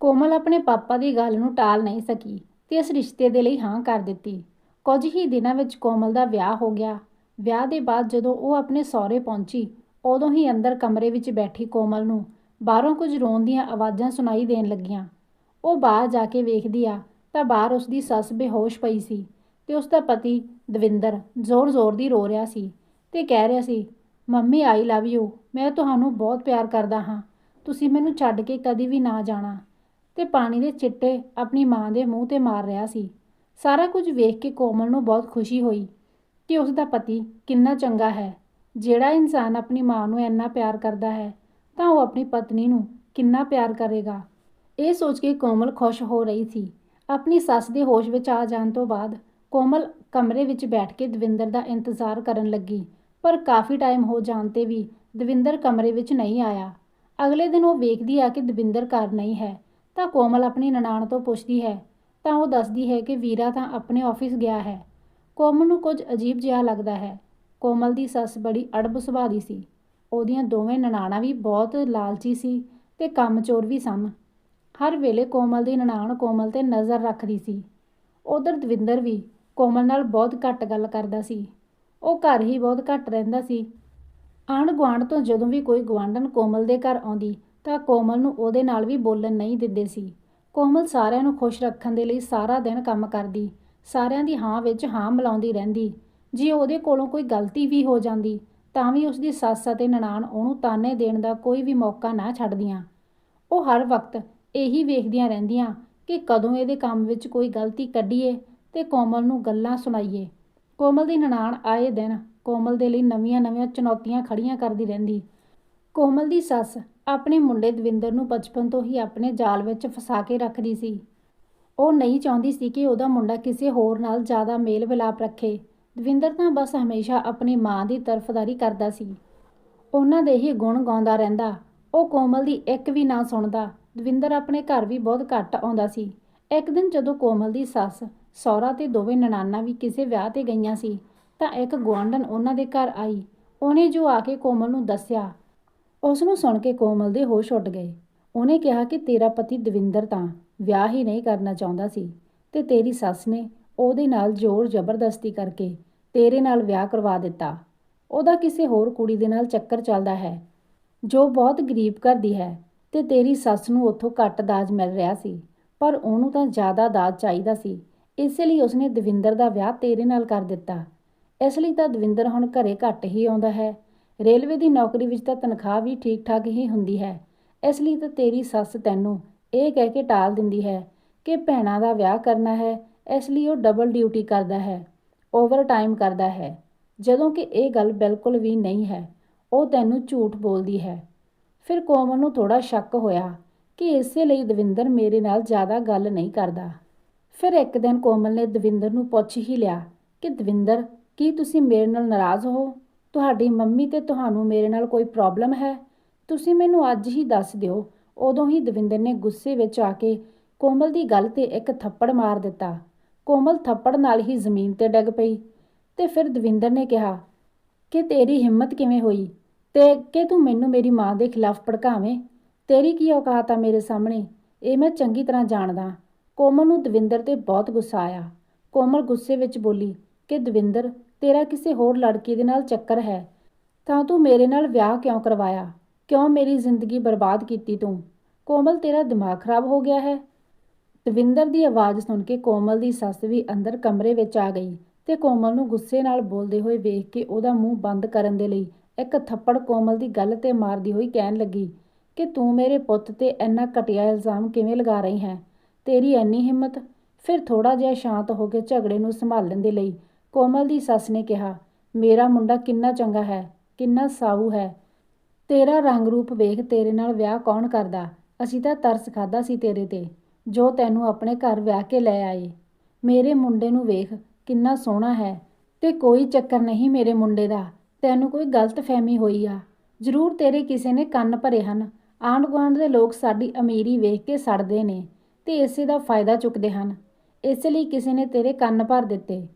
ਕੋਮਲ ਆਪਣੇ ਪਾਪਾ ਦੀ ਗੱਲ ਨੂੰ ਟਾਲ ਨਹੀਂ ਸਕੀ ਤੇ ਇਸ ਰਿਸ਼ਤੇ ਦੇ ਲਈ ਹਾਂ ਕਰ ਦਿੱਤੀ। ਕੁਝ ਹੀ ਦਿਨਾਂ ਵਿੱਚ ਕੋਮਲ ਦਾ ਵਿਆਹ ਹੋ ਗਿਆ। ਵਿਆਹ ਦੇ ਬਾਅਦ ਜਦੋਂ ਉਹ ਆਪਣੇ ਸਹੁਰੇ ਪਹੁੰਚੀ ਉਦੋਂ ਹੀ ਅੰਦਰ ਕਮਰੇ ਵਿੱਚ ਬੈਠੀ ਕੋਮਲ ਨੂੰ ਬਾਹਰੋਂ ਕੁਝ ਰੋਣ ਦੀਆਂ ਆਵਾਜ਼ਾਂ ਸੁਣਾਈ ਦੇਣ ਲੱਗੀਆਂ। ਉਹ ਬਾਹਰ ਜਾ ਕੇ ਵੇਖਦੀ ਆ ਤਾਂ ਬਾਹਰ ਉਸ ਦੀ ਸੱਸ ਬੇਹੋਸ਼ ਪਈ ਸੀ ਤੇ ਉਸ ਦਾ ਪਤੀ ਦਵਿੰਦਰ ਜ਼ੋਰ-ਜ਼ੋਰ ਦੀ ਰੋ ਰਿਹਾ ਸੀ ਤੇ ਕਹਿ ਰਿਹਾ ਸੀ, ਮੰਮੀ, ਆਈ ਲਵ ਯੂ। ਮੈਂ ਤੁਹਾਨੂੰ ਬਹੁਤ ਪਿਆਰ ਕਰਦਾ ਹਾਂ। ਤੁਸੀਂ ਮੈਨੂੰ ਛੱਡ ਕੇ ਕਦੀ ਵੀ ਨਾ ਜਾਣਾ। ਤੇ ਪਾਣੀ ਦੇ ਚਿੱਟੇ ਆਪਣੀ ਮਾਂ ਦੇ ਮੂੰਹ ਤੇ ਮਾਰ ਰਿਹਾ ਸੀ। ਸਾਰਾ ਕੁਝ ਵੇਖ ਕੇ ਕੋਮਲ ਨੂੰ ਬਹੁਤ ਖੁਸ਼ੀ ਹੋਈ ਕਿ ਉਸ ਦਾ ਪਤੀ ਕਿੰਨਾ ਚੰਗਾ ਹੈ। ਜਿਹੜਾ ਇਨਸਾਨ ਆਪਣੀ ਮਾਂ ਨੂੰ ਇੰਨਾ ਪਿਆਰ ਕਰਦਾ ਹੈ, ਤਾਂ ਉਹ ਆਪਣੀ ਪਤਨੀ ਨੂੰ ਕਿੰਨਾ ਪਿਆਰ ਕਰੇਗਾ? ਇਹ ਸੋਚ ਕੇ ਕੋਮਲ ਖੁਸ਼ ਹੋ ਰਹੀ ਸੀ। ਆਪਣੀ ਸੱਸ ਦੇ ਹੋਸ਼ ਵਿੱਚ ਆ ਜਾਣ ਤੋਂ ਬਾਅਦ ਕੋਮਲ ਕਮਰੇ ਵਿੱਚ ਬੈਠ ਕੇ ਦਵਿੰਦਰ ਦਾ ਇੰਤਜ਼ਾਰ ਕਰਨ ਲੱਗੀ, ਪਰ ਕਾਫੀ ਟਾਈਮ ਹੋ ਜਾਣ ਤੇ ਵੀ ਦਵਿੰਦਰ ਕਮਰੇ ਵਿੱਚ ਨਹੀਂ ਆਇਆ। ਅਗਲੇ ਦਿਨ ਉਹ ਵੇਖਦੀ ਆ ਕਿ ਦਵਿੰਦਰ ਘਰ ਨਹੀਂ ਹੈ, ਤਾਂ ਕੋਮਲ ਆਪਣੀ ਨਨਾਣ ਤੋਂ ਪੁੱਛਦੀ ਹੈ, ਤਾਂ ਉਹ ਦੱਸਦੀ ਹੈ ਕਿ ਵੀਰਾ ਤਾਂ ਆਪਣੇ ਆਫਿਸ ਗਿਆ ਹੈ। ਕੋਮਲ ਨੂੰ ਕੁਝ ਅਜੀਬ ਜਿਹਾ ਲੱਗਦਾ ਹੈ। ਕੋਮਲ ਦੀ ਸੱਸ ਬੜੀ ਅੜਬ ਸੁਭਾਅ ਦੀ ਸੀ। ਉਹਦੀਆਂ ਦੋਵੇਂ ਨਨਾਣਾਂ ਵੀ ਬਹੁਤ ਲਾਲਚੀ ਸੀ ਤੇ ਕੰਮਚੋਰ ਵੀ ਸਨ। ਹਰ ਵੇਲੇ ਕੋਮਲ ਦੀ ਨਨਾਣ ਕੋਮਲ ਤੇ ਨਜ਼ਰ ਰੱਖਦੀ ਸੀ। ਉਧਰ ਦਵਿੰਦਰ ਵੀ ਕੋਮਲ ਨਾਲ ਬਹੁਤ ਘੱਟ ਗੱਲ ਕਰਦਾ ਸੀ। ਉਹ ਘਰ ਹੀ ਬਹੁਤ ਘੱਟ ਰਹਿੰਦਾ ਸੀ। ਆਂਢ ਗੁਆਂਢ ਤੋਂ ਜਦੋਂ ਵੀ ਕੋਈ ਗੁਆਂਢਣ ਕੋਮਲ ਦੇ ਘਰ ਆਉਂਦੀ, ਤਾਂ ਕੋਮਲ ਨੂੰ ਉਹਦੇ ਨਾਲ ਵੀ ਬੋਲਣ ਨਹੀਂ ਦਿੰਦੇ ਸੀ। ਕੋਮਲ ਸਾਰਿਆਂ ਨੂੰ ਖੁਸ਼ ਰੱਖਣ ਦੇ ਲਈ ਸਾਰਾ ਦਿਨ ਕੰਮ ਕਰਦੀ, ਸਾਰਿਆਂ ਦੀ ਹਾਂ ਵਿੱਚ ਹਾਂ ਮਿਲਾਉਂਦੀ ਰਹਿੰਦੀ। ਜੇ ਉਹਦੇ ਕੋਲੋਂ ਕੋਈ ਗਲਤੀ ਵੀ ਹੋ ਜਾਂਦੀ, ਤਾਂ ਵੀ ਉਸਦੀ ਸੱਸ ਅਤੇ ਨਨਾਣ ਉਹਨੂੰ ਤਾਨੇ ਦੇਣ ਦਾ ਕੋਈ ਵੀ ਮੌਕਾ ਨਾ ਛੱਡਦੀਆਂ। ਉਹ ਹਰ ਵਕਤ ਇਹੀ ਵੇਖਦੀਆਂ ਰਹਿੰਦੀਆਂ ਕਿ ਕਦੋਂ ਇਹਦੇ ਕੰਮ ਵਿੱਚ ਕੋਈ ਗਲਤੀ ਕੱਢੀਏ ਤੇ ਕੋਮਲ ਨੂੰ ਗੱਲਾਂ ਸੁਣਾਈਏ। ਕੋਮਲ ਦੀ ਨਨਾਣ ਆਏ ਦਿਨ ਕੋਮਲ ਦੇ ਲਈ ਨਵੀਆਂ-ਨਵੀਆਂ ਚੁਣੌਤੀਆਂ ਖੜੀਆਂ ਕਰਦੀ ਰਹਿੰਦੀ। ਕੋਮਲ ਦੀ ਸੱਸ ਆਪਣੇ ਮੁੰਡੇ ਦਵਿੰਦਰ ਨੂੰ ਬਚਪਨ ਤੋਂ ਹੀ ਆਪਣੇ ਜਾਲ ਵਿੱਚ ਫਸਾ ਕੇ ਰੱਖਦੀ ਸੀ। ਉਹ ਨਹੀਂ ਚਾਹੁੰਦੀ ਸੀ ਕਿ ਉਹਦਾ ਮੁੰਡਾ ਕਿਸੇ ਹੋਰ ਨਾਲ ਜ਼ਿਆਦਾ ਮੇਲ ਵਿਲਾਪ ਰੱਖੇ। ਦਵਿੰਦਰ ਤਾਂ ਬਸ ਹਮੇਸ਼ਾ ਆਪਣੀ ਮਾਂ ਦੀ ਤਰਫਦਾਰੀ ਕਰਦਾ ਸੀ। ਉਹਨਾਂ ਦੇ ਹੀ ਗੁਣ ਗਾਉਂਦਾ ਰਹਿੰਦਾ। ਉਹ ਕੋਮਲ ਦੀ ਇੱਕ ਵੀ ਨਾ ਸੁਣਦਾ। ਦਵਿੰਦਰ ਆਪਣੇ ਘਰ ਵੀ ਬਹੁਤ ਘੱਟ ਆਉਂਦਾ ਸੀ। ਇੱਕ ਦਿਨ ਜਦੋਂ ਕੋਮਲ ਦੀ ਸੱਸ ਸਹੁਰਾ ਤੇ ਦੋਵੇਂ ਨਨਾਨਾ ਵੀ ਕਿਸੇ ਵਿਆਹ ਤੇ ਗਈਆਂ ਸੀ, ਤਾਂ ਇੱਕ ਗੁਆਂਢਣ ਉਹਨਾਂ ਦੇ ਘਰ ਆਈ। ਉਹਨੇ ਜੋ ਆ ਕੇ ਕੋਮਲ ਨੂੰ ਦੱਸਿਆ, ਉਸ ਨੂੰ ਸੁਣ ਕੇ ਕੋਮਲ ਦੇ ਹੋਸ਼ ਉੱਡ ਗਏ। ਉਹਨੇ ਕਿਹਾ ਕਿ ਤੇਰਾ ਪਤੀ ਦਵਿੰਦਰ ਤਾਂ ਵਿਆਹ ਹੀ ਨਹੀਂ ਕਰਨਾ ਚਾਹੁੰਦਾ ਸੀ ਤੇ ਤੇਰੀ ਸੱਸ ਨੇ ਉਹਦੇ ਨਾਲ ਜ਼ੋਰ ਜ਼ਬਰਦਸਤੀ ਕਰਕੇ ਤੇਰੇ ਨਾਲ ਵਿਆਹ ਕਰਵਾ ਦਿੱਤਾ। ਉਹਦਾ ਕਿਸੇ ਹੋਰ ਕੁੜੀ ਦੇ ਨਾਲ ਚੱਕਰ ਚੱਲਦਾ ਹੈ, ਜੋ ਬਹੁਤ ਗਰੀਬ ਘਰ ਦੀ ਹੈ ਤੇ ਤੇਰੀ ਸੱਸ ਨੂੰ ਉੱਥੋਂ ਘੱਟ ਦਾਜ ਮਿਲ ਰਿਹਾ ਸੀ, ਪਰ ਉਹਨੂੰ ਤਾਂ ਜ਼ਿਆਦਾ ਦਾਜ ਚਾਹੀਦਾ ਸੀ। ਇਸੇ ਲਈ ਉਸਨੇ ਦਵਿੰਦਰ ਦਾ ਵਿਆਹ ਤੇਰੇ ਨਾਲ ਕਰ ਦਿੱਤਾ। ਇਸ ਲਈ ਤਾਂ ਦਵਿੰਦਰ ਹੁਣ ਘਰੇ ਘੱਟ ਹੀ ਆਉਂਦਾ ਹੈ। ਰੇਲਵੇ ਦੀ ਨੌਕਰੀ ਵਿੱਚ ਤਾਂ ਤਨਖਾਹ ਵੀ ਠੀਕ ਠਾਕ ਹੀ ਹੁੰਦੀ ਹੈ। ਇਸ ਲਈ ਤਾਂ ਤੇਰੀ ਸੱਸ ਤੈਨੂੰ ਇਹ ਕਹਿ ਕੇ ਟਾਲ ਦਿੰਦੀ ਹੈ ਕਿ ਭੈਣਾਂ ਦਾ ਵਿਆਹ ਕਰਨਾ ਹੈ, ਇਸ ਲਈ ਉਹ ਡਬਲ ਡਿਊਟੀ ਕਰਦਾ ਹੈ। ਓਵਰਟਾਈਮ ਕਰਦਾ ਹੈ। ਜਦੋਂ ਕਿ ਇਹ ਗੱਲ ਬਿਲਕੁਲ ਵੀ ਨਹੀਂ ਹੈ। ਉਹ ਤੈਨੂੰ ਝੂਠ ਬੋਲਦੀ ਹੈ। ਫਿਰ ਕੋਮਲ ਨੂੰ ਥੋੜਾ ਸ਼ੱਕ ਹੋਇਆ ਕਿ ਇਸੇ ਲਈ ਦਵਿੰਦਰ ਮੇਰੇ ਨਾਲ ਜ਼ਿਆਦਾ ਗੱਲ ਨਹੀਂ ਕਰਦਾ। ਫਿਰ ਇੱਕ ਦਿਨ ਕੋਮਲ ਨੇ ਦਵਿੰਦਰ ਨੂੰ ਪੁੱਛ ਹੀ ਲਿਆ ਕਿ, ਦਵਿੰਦਰ, ਕੀ ਤੁਸੀਂ ਮੇਰੇ ਨਾਲ ਨਾਰਾਜ਼ ਹੋ? ਤੁਹਾਡੀ ਮੰਮੀ ਤੇ ਤੁਹਾਨੂੰ ਮੇਰੇ ਨਾਲ ਕੋਈ ਪ੍ਰੋਬਲਮ ਹੈ? ਤੁਸੀਂ ਮੈਨੂੰ ਅੱਜ ਹੀ ਦੱਸ ਦਿਓ। ਉਦੋਂ ਹੀ ਦਵਿੰਦਰ ਨੇ ਗੁੱਸੇ ਵਿੱਚ ਆ ਕੇ ਕੋਮਲ ਦੀ ਗੱਲ ਤੇ ਇੱਕ ਥੱਪੜ ਮਾਰ ਦਿੱਤਾ। ਕੋਮਲ ਥੱਪੜ ਨਾਲ ਹੀ ਜ਼ਮੀਨ ਤੇ ਡਿੱਗ ਪਈ ਤੇ ਫਿਰ ਦਵਿੰਦਰ ਨੇ ਕਿਹਾ, ਕਿ ਤੇਰੀ ਹਿੰਮਤ ਕਿਵੇਂ ਹੋਈ? ਤੇ ਕਿ ਤੂੰ ਮੈਨੂੰ ਮੇਰੀ ਮਾਂ ਦੇ ਖਿਲਾਫ ਭੜਕਾਵੇਂ? ਤੇਰੀ ਕੀ ਔਕਾਤ ਆ ਮੇਰੇ ਸਾਹਮਣੇ? ਇਹ ਮੈਂ ਚੰਗੀ ਤਰ੍ਹਾਂ ਜਾਣਦਾ। ਕੋਮਲ ਨੂੰ ਦਵਿੰਦਰ ਤੇ ਬਹੁਤ ਗੁੱਸਾ ਆਇਆ। ਕੋਮਲ ਗੁੱਸੇ ਵਿੱਚ ਬੋਲੀ, ਕਿ ਦਵਿੰਦਰ, ਤੇਰਾ ਕਿਸੇ ਹੋਰ ਲੜਕੀ ਦੇ ਨਾਲ ਚੱਕਰ ਹੈ। ਤਾਂ ਤੂੰ ਮੇਰੇ ਨਾਲ ਵਿਆਹ ਕਿਉਂ ਕਰਵਾਇਆ? ਕਿਉਂ ਮੇਰੀ ਜ਼ਿੰਦਗੀ ਬਰਬਾਦ ਕੀਤੀ ਤੂੰ? ਕੋਮਲ, ਤੇਰਾ ਦਿਮਾਗ ਖਰਾਬ ਹੋ ਗਿਆ ਹੈ? ਦਵਿੰਦਰ ਦੀ ਆਵਾਜ਼ ਸੁਣ ਕੇ ਕੋਮਲ ਦੀ ਸੱਸ ਵੀ ਅੰਦਰ ਕਮਰੇ ਵਿੱਚ ਆ ਗਈ ਤੇ ਕੋਮਲ ਨੂੰ ਗੁੱਸੇ ਨਾਲ ਬੋਲਦੇ ਹੋਏ ਵੇਖ ਕੇ ਉਹਦਾ ਮੂੰਹ ਬੰਦ ਕਰਨ ਦੇ ਲਈ ਇੱਕ ਥੱਪੜ ਕੋਮਲ ਦੀ ਗੱਲ ਤੇ ਮਾਰਦੀ ਹੋਈ ਕਹਿਣ ਲੱਗੀ, ਕਿ ਤੂੰ ਮੇਰੇ ਪੁੱਤ ਤੇ ਇੰਨਾ ਘਟੀਆ ਇਲਜ਼ਾਮ ਕਿਵੇਂ ਲਗਾ ਰਹੀ ਹੈ? ਤੇਰੀ ਇੰਨੀ ਹਿੰਮਤ? ਫਿਰ ਥੋੜਾ ਜਿਹਾ ਸ਼ਾਂਤ ਹੋ ਕੇ ਝਗੜੇ ਨੂੰ ਸੰਭਾਲਣ ਦੇ ਲਈ ਕੋਮਲ ਦੀ ਸੱਸ ਨੇ ਕਿਹਾ, ਮੇਰਾ ਮੁੰਡਾ ਕਿੰਨਾ ਚੰਗਾ ਹੈ, ਕਿੰਨਾ ਸਾਊ ਹੈ। ਤੇਰਾ ਰੰਗ ਰੂਪ ਵੇਖ ਤੇਰੇ ਨਾਲ ਵਿਆਹ ਕੌਣ ਕਰਦਾ? ਅਸੀਂ ਤਾਂ ਤਰਸ ਖਾਦਾ ਸੀ ਤੇਰੇ ਤੇ। ਜੋ ਤੈਨੂੰ ਆਪਣੇ ਘਰ ਵਿਆਹ ਕੇ ਲੈ ਆਏ ਮੇਰੇ ਮੁੰਡੇ ਨੂੰ ਵੇਖ, ਕਿੰਨਾ ਸੋਹਣਾ ਹੈ ਤੇ ਕੋਈ ਚੱਕਰ ਨਹੀਂ ਮੇਰੇ ਮੁੰਡੇ ਦਾ। ਤੈਨੂੰ ਕੋਈ ਗਲਤ ਫਹਿਮੀ ਹੋਈ ਆ। ਜ਼ਰੂਰ ਤੇਰੇ ਕਿਸੇ ਨੇ ਕੰਨ ਭਰੇ ਹਨ। ਆਂਢ ਗੁਆਂਢ ਦੇ ਲੋਕ ਸਾਡੀ ਅਮੀਰੀ ਵੇਖ ਕੇ ਸੜਦੇ ਨੇ ਤੇ ਇਸੇ ਦਾ ਫਾਇਦਾ ਚੁੱਕਦੇ ਹਨ। ਇਸ ਲਈ ਕਿਸੇ ਨੇ ਤੇਰੇ ਕੰਨ ਭਰ ਦਿੱਤੇ।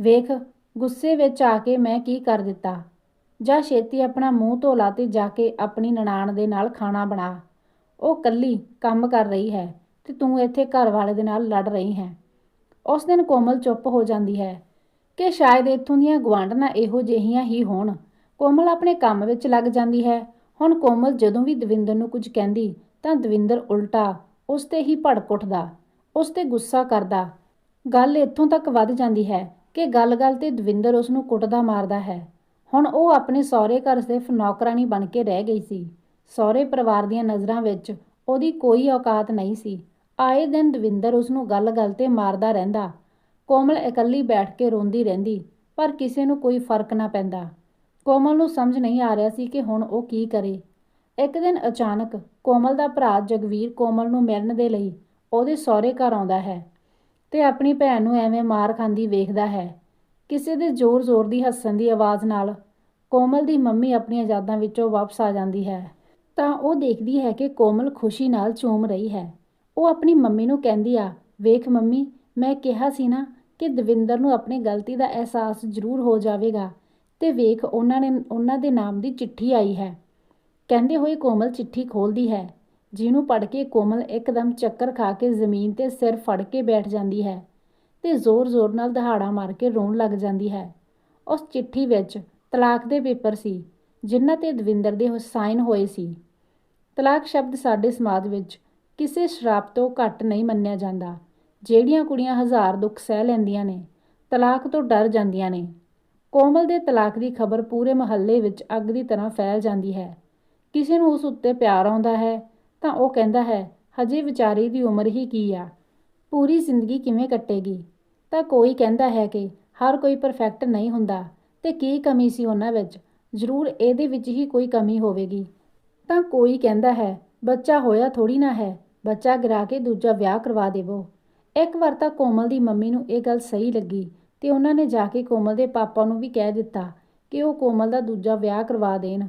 ਵੇਖ, ਗੁੱਸੇ ਵਿੱਚ ਆ ਕੇ ਮੈਂ ਕੀ ਕਰ ਦਿੱਤਾ? ਜਾ ਛੇਤੀ ਆਪਣਾ ਮੂੰਹ ਧੋ ਲਾ ਤੇ ਜਾ ਕੇ ਆਪਣੀ ਨਨਾਣ ਦੇ ਨਾਲ ਖਾਣਾ ਬਣਾ। ਉਹ ਕੱਲੀ ਕੰਮ ਕਰ ਰਹੀ ਹੈ। ਤੇ ਤੂੰ ਇੱਥੇ ਘਰ ਵਾਲੇ ਦੇ ਨਾਲ ਲੜ ਰਹੀ ਹੈ। ਉਸ ਦਿਨ ਕੋਮਲ ਚੁੱਪ ਹੋ ਜਾਂਦੀ ਹੈ ਕਿ ਸ਼ਾਇਦ ਇੱਥੋਂ ਦੀਆਂ ਗਵਾਂਢਣਾ ਇਹੋ ਜਿਹੀਆਂ ਹੀ ਹੋਣ। ਕੋਮਲ ਆਪਣੇ ਕੰਮ ਵਿੱਚ ਲੱਗ ਜਾਂਦੀ ਹੈ। ਹੁਣ ਕੋਮਲ ਜਦੋਂ ਵੀ ਦਵਿੰਦਰ ਨੂੰ ਕੁਝ ਕਹਿੰਦੀ ਤਾਂ ਦਵਿੰਦਰ ਉਲਟਾ, ਉਸ ਤੇ ਹੀ ਭੜਕ ਉੱਠਦਾ, ਉਸ ਤੇ ਗੁੱਸਾ ਕਰਦਾ। ਗੱਲ ਇੱਥੋਂ ਤੱਕ ਵੱਧ ਜਾਂਦੀ ਹੈ ਕਿ ਗੱਲ-ਗੱਲ ਤੇ ਦਵਿੰਦਰ ਉਸ ਨੂੰ ਕੁੱਟਦਾ ਮਾਰਦਾ ਹੈ। ਹੁਣ ਉਹ ਆਪਣੇ ਸਹੁਰੇ ਘਰ ਸਿਰਫ ਨੌਕਰਾਨੀ ਬਣ ਕੇ ਰਹਿ ਗਈ ਸੀ। ਸਹੁਰੇ ਪਰਿਵਾਰ ਦੀਆਂ ਨਜ਼ਰਾਂ ਵਿੱਚ ਉਹਦੀ ਕੋਈ ਔਕਾਤ ਨਹੀਂ ਸੀ। ਆਏ ਦਿਨ ਦਵਿੰਦਰ ਉਸ ਨੂੰ ਗੱਲ-ਗੱਲ ਤੇ ਮਾਰਦਾ ਰਹਿੰਦਾ। ਕੋਮਲ ਇਕੱਲੀ ਬੈਠ ਕੇ ਰੋਂਦੀ ਰਹਿੰਦੀ, ਪਰ ਕਿਸੇ ਨੂੰ ਕੋਈ ਫ਼ਰਕ ਨਾ ਪੈਂਦਾ। ਕੋਮਲ ਨੂੰ ਸਮਝ ਨਹੀਂ ਆ ਰਿਹਾ ਸੀ ਕਿ ਹੁਣ ਉਹ ਕੀ ਕਰੇ। ਇੱਕ ਦਿਨ ਅਚਾਨਕ ਕੋਮਲ ਦਾ ਭਰਾ ਜਗਵੀਰ ਕੋਮਲ ਨੂੰ ਮਿਲਣ ਦੇ ਲਈ ਉਹਦੇ ਸਹੁਰੇ ਘਰ ਆਉਂਦਾ ਹੈ ਤੇ ਆਪਣੀ ਭੈਣ ਨੂੰ ਐਵੇਂ ਮਾਰ ਖਾਂਦੀ ਵੇਖਦਾ ਹੈ। ਕਿਸੇ ਦੇ ਜ਼ੋਰ-ਜ਼ੋਰ ਦੀ ਹੱਸਣ ਦੀ ਆਵਾਜ਼ ਨਾਲ ਕੋਮਲ ਦੀ ਮੰਮੀ ਆਪਣੀਆਂ ਯਾਦਾਂ ਵਿੱਚੋਂ ਵਾਪਸ ਆ ਜਾਂਦੀ ਹੈ। ਤਾਂ ਉਹ ਦੇਖਦੀ ਹੈ ਕਿ ਕੋਮਲ ਖੁਸ਼ੀ ਨਾਲ ਝੂਮ ਰਹੀ ਹੈ। ਉਹ ਆਪਣੀ ਮੰਮੀ ਨੂੰ ਕਹਿੰਦੀ ਆ, ਵੇਖ ਮੰਮੀ, ਮੈਂ ਕਿਹਾ ਸੀ ਨਾ ਕਿ ਦਵਿੰਦਰ ਨੂੰ ਆਪਣੀ ਗਲਤੀ ਦਾ ਅਹਿਸਾਸ ਜ਼ਰੂਰ ਹੋ ਜਾਵੇਗਾ ਤੇ ਵੇਖ ਉਹਨਾਂ ਨੇ, ਉਹਨਾਂ ਦੇ ਨਾਮ ਦੀ ਚਿੱਠੀ ਆਈ ਹੈ। ਕਹਿੰਦੇ ਹੋਏ ਕੋਮਲ ਚਿੱਠੀ ਖੋਲਦੀ ਹੈ। ਜਿਹਨੂੰ ਪੜ੍ਹ ਕੇ ਕੋਮਲ ਇੱਕਦਮ ਚੱਕਰ ਖਾ ਕੇ ਜ਼ਮੀਨ ਤੇ ਸਿਰ ਫੜ ਕੇ ਬੈਠ ਜਾਂਦੀ ਹੈ ਤੇ ਜ਼ੋਰ-ਜ਼ੋਰ ਨਾਲ ਦਹਾੜਾ ਮਾਰ ਕੇ ਰੋਣ ਲੱਗ ਜਾਂਦੀ ਹੈ। ਉਸ ਚਿੱਠੀ ਵਿੱਚ ਤਲਾਕ ਦੇ ਪੇਪਰ ਸੀ, ਜਿਨ੍ਹਾਂ ਤੇ ਦਵਿੰਦਰ ਦੇ ਸਾਈਨ ਹੋਏ ਸੀ। ਤਲਾਕ ਸ਼ਬਦ ਸਾਡੇ ਸਮਾਜ ਵਿੱਚ ਕਿਸੇ ਸ਼ਰਾਪ ਤੋਂ ਘੱਟ ਨਹੀਂ ਮੰਨਿਆ ਜਾਂਦਾ। ਜਿਹੜੀਆਂ ਕੁੜੀਆਂ ਹਜ਼ਾਰ ਦੁੱਖ ਸਹਿ ਲੈਂਦੀਆਂ ਨੇ, ਤਲਾਕ ਤੋਂ ਡਰ ਜਾਂਦੀਆਂ ਨੇ। ਕੋਮਲ ਦੇ ਤਲਾਕ ਦੀ ਖਬਰ ਪੂਰੇ ਮਹੱਲੇ ਵਿੱਚ ਅੱਗ ਦੀ ਤਰ੍ਹਾਂ ਫੈਲ ਜਾਂਦੀ ਹੈ। ਕਿਸੇ ਨੂੰ ਉਸ ਉੱਤੇ ਪਿਆਰ ਆਉਂਦਾ ਹੈ, ਤਾਂ ਉਹ ਕਹਿੰਦਾ ਹੈ, ਹਜੇ ਵਿਚਾਰੀ ਦੀ ਉਮਰ ਹੀ ਕੀ ਆ? ਪੂਰੀ ਜ਼ਿੰਦਗੀ ਕਿਵੇਂ ਕੱਟੇਗੀ? ਤਾਂ ਕੋਈ ਕਹਿੰਦਾ ਹੈ ਕਿ ਹਰ ਕੋਈ ਪਰਫੈਕਟ ਨਹੀਂ ਹੁੰਦਾ ਤੇ ਕੀ ਕਮੀ ਸੀ ਉਹਨਾਂ ਵਿੱਚ? ਜ਼ਰੂਰ ਇਹਦੇ ਵਿੱਚ ਹੀ ਕੋਈ ਕਮੀ ਹੋਵੇਗੀ। ਤਾਂ ਕੋਈ ਕਹਿੰਦਾ ਹੈ, ਬੱਚਾ ਹੋਇਆ ਥੋੜੀ ਨਾ ਹੈ ਬੱਚਾ ਗਿਰਾ ਕੇ ਦੂਜਾ ਵਿਆਹ ਕਰਵਾ ਦੇਵੋ। ਇੱਕ ਵਾਰ ਤਾਂ ਕੋਮਲ ਦੀ ਮੰਮੀ ਨੂੰ ਇਹ ਗੱਲ ਸਹੀ ਲੱਗੀ ਤੇ ਉਹਨਾਂ ਨੇ ਜਾ ਕੇ ਕੋਮਲ ਦੇ ਪਾਪਾ ਨੂੰ ਵੀ ਕਹਿ ਦਿੱਤਾ ਕਿ ਉਹ ਕੋਮਲ ਦਾ ਦੂਜਾ ਵਿਆਹ ਕਰਵਾ ਦੇਣ।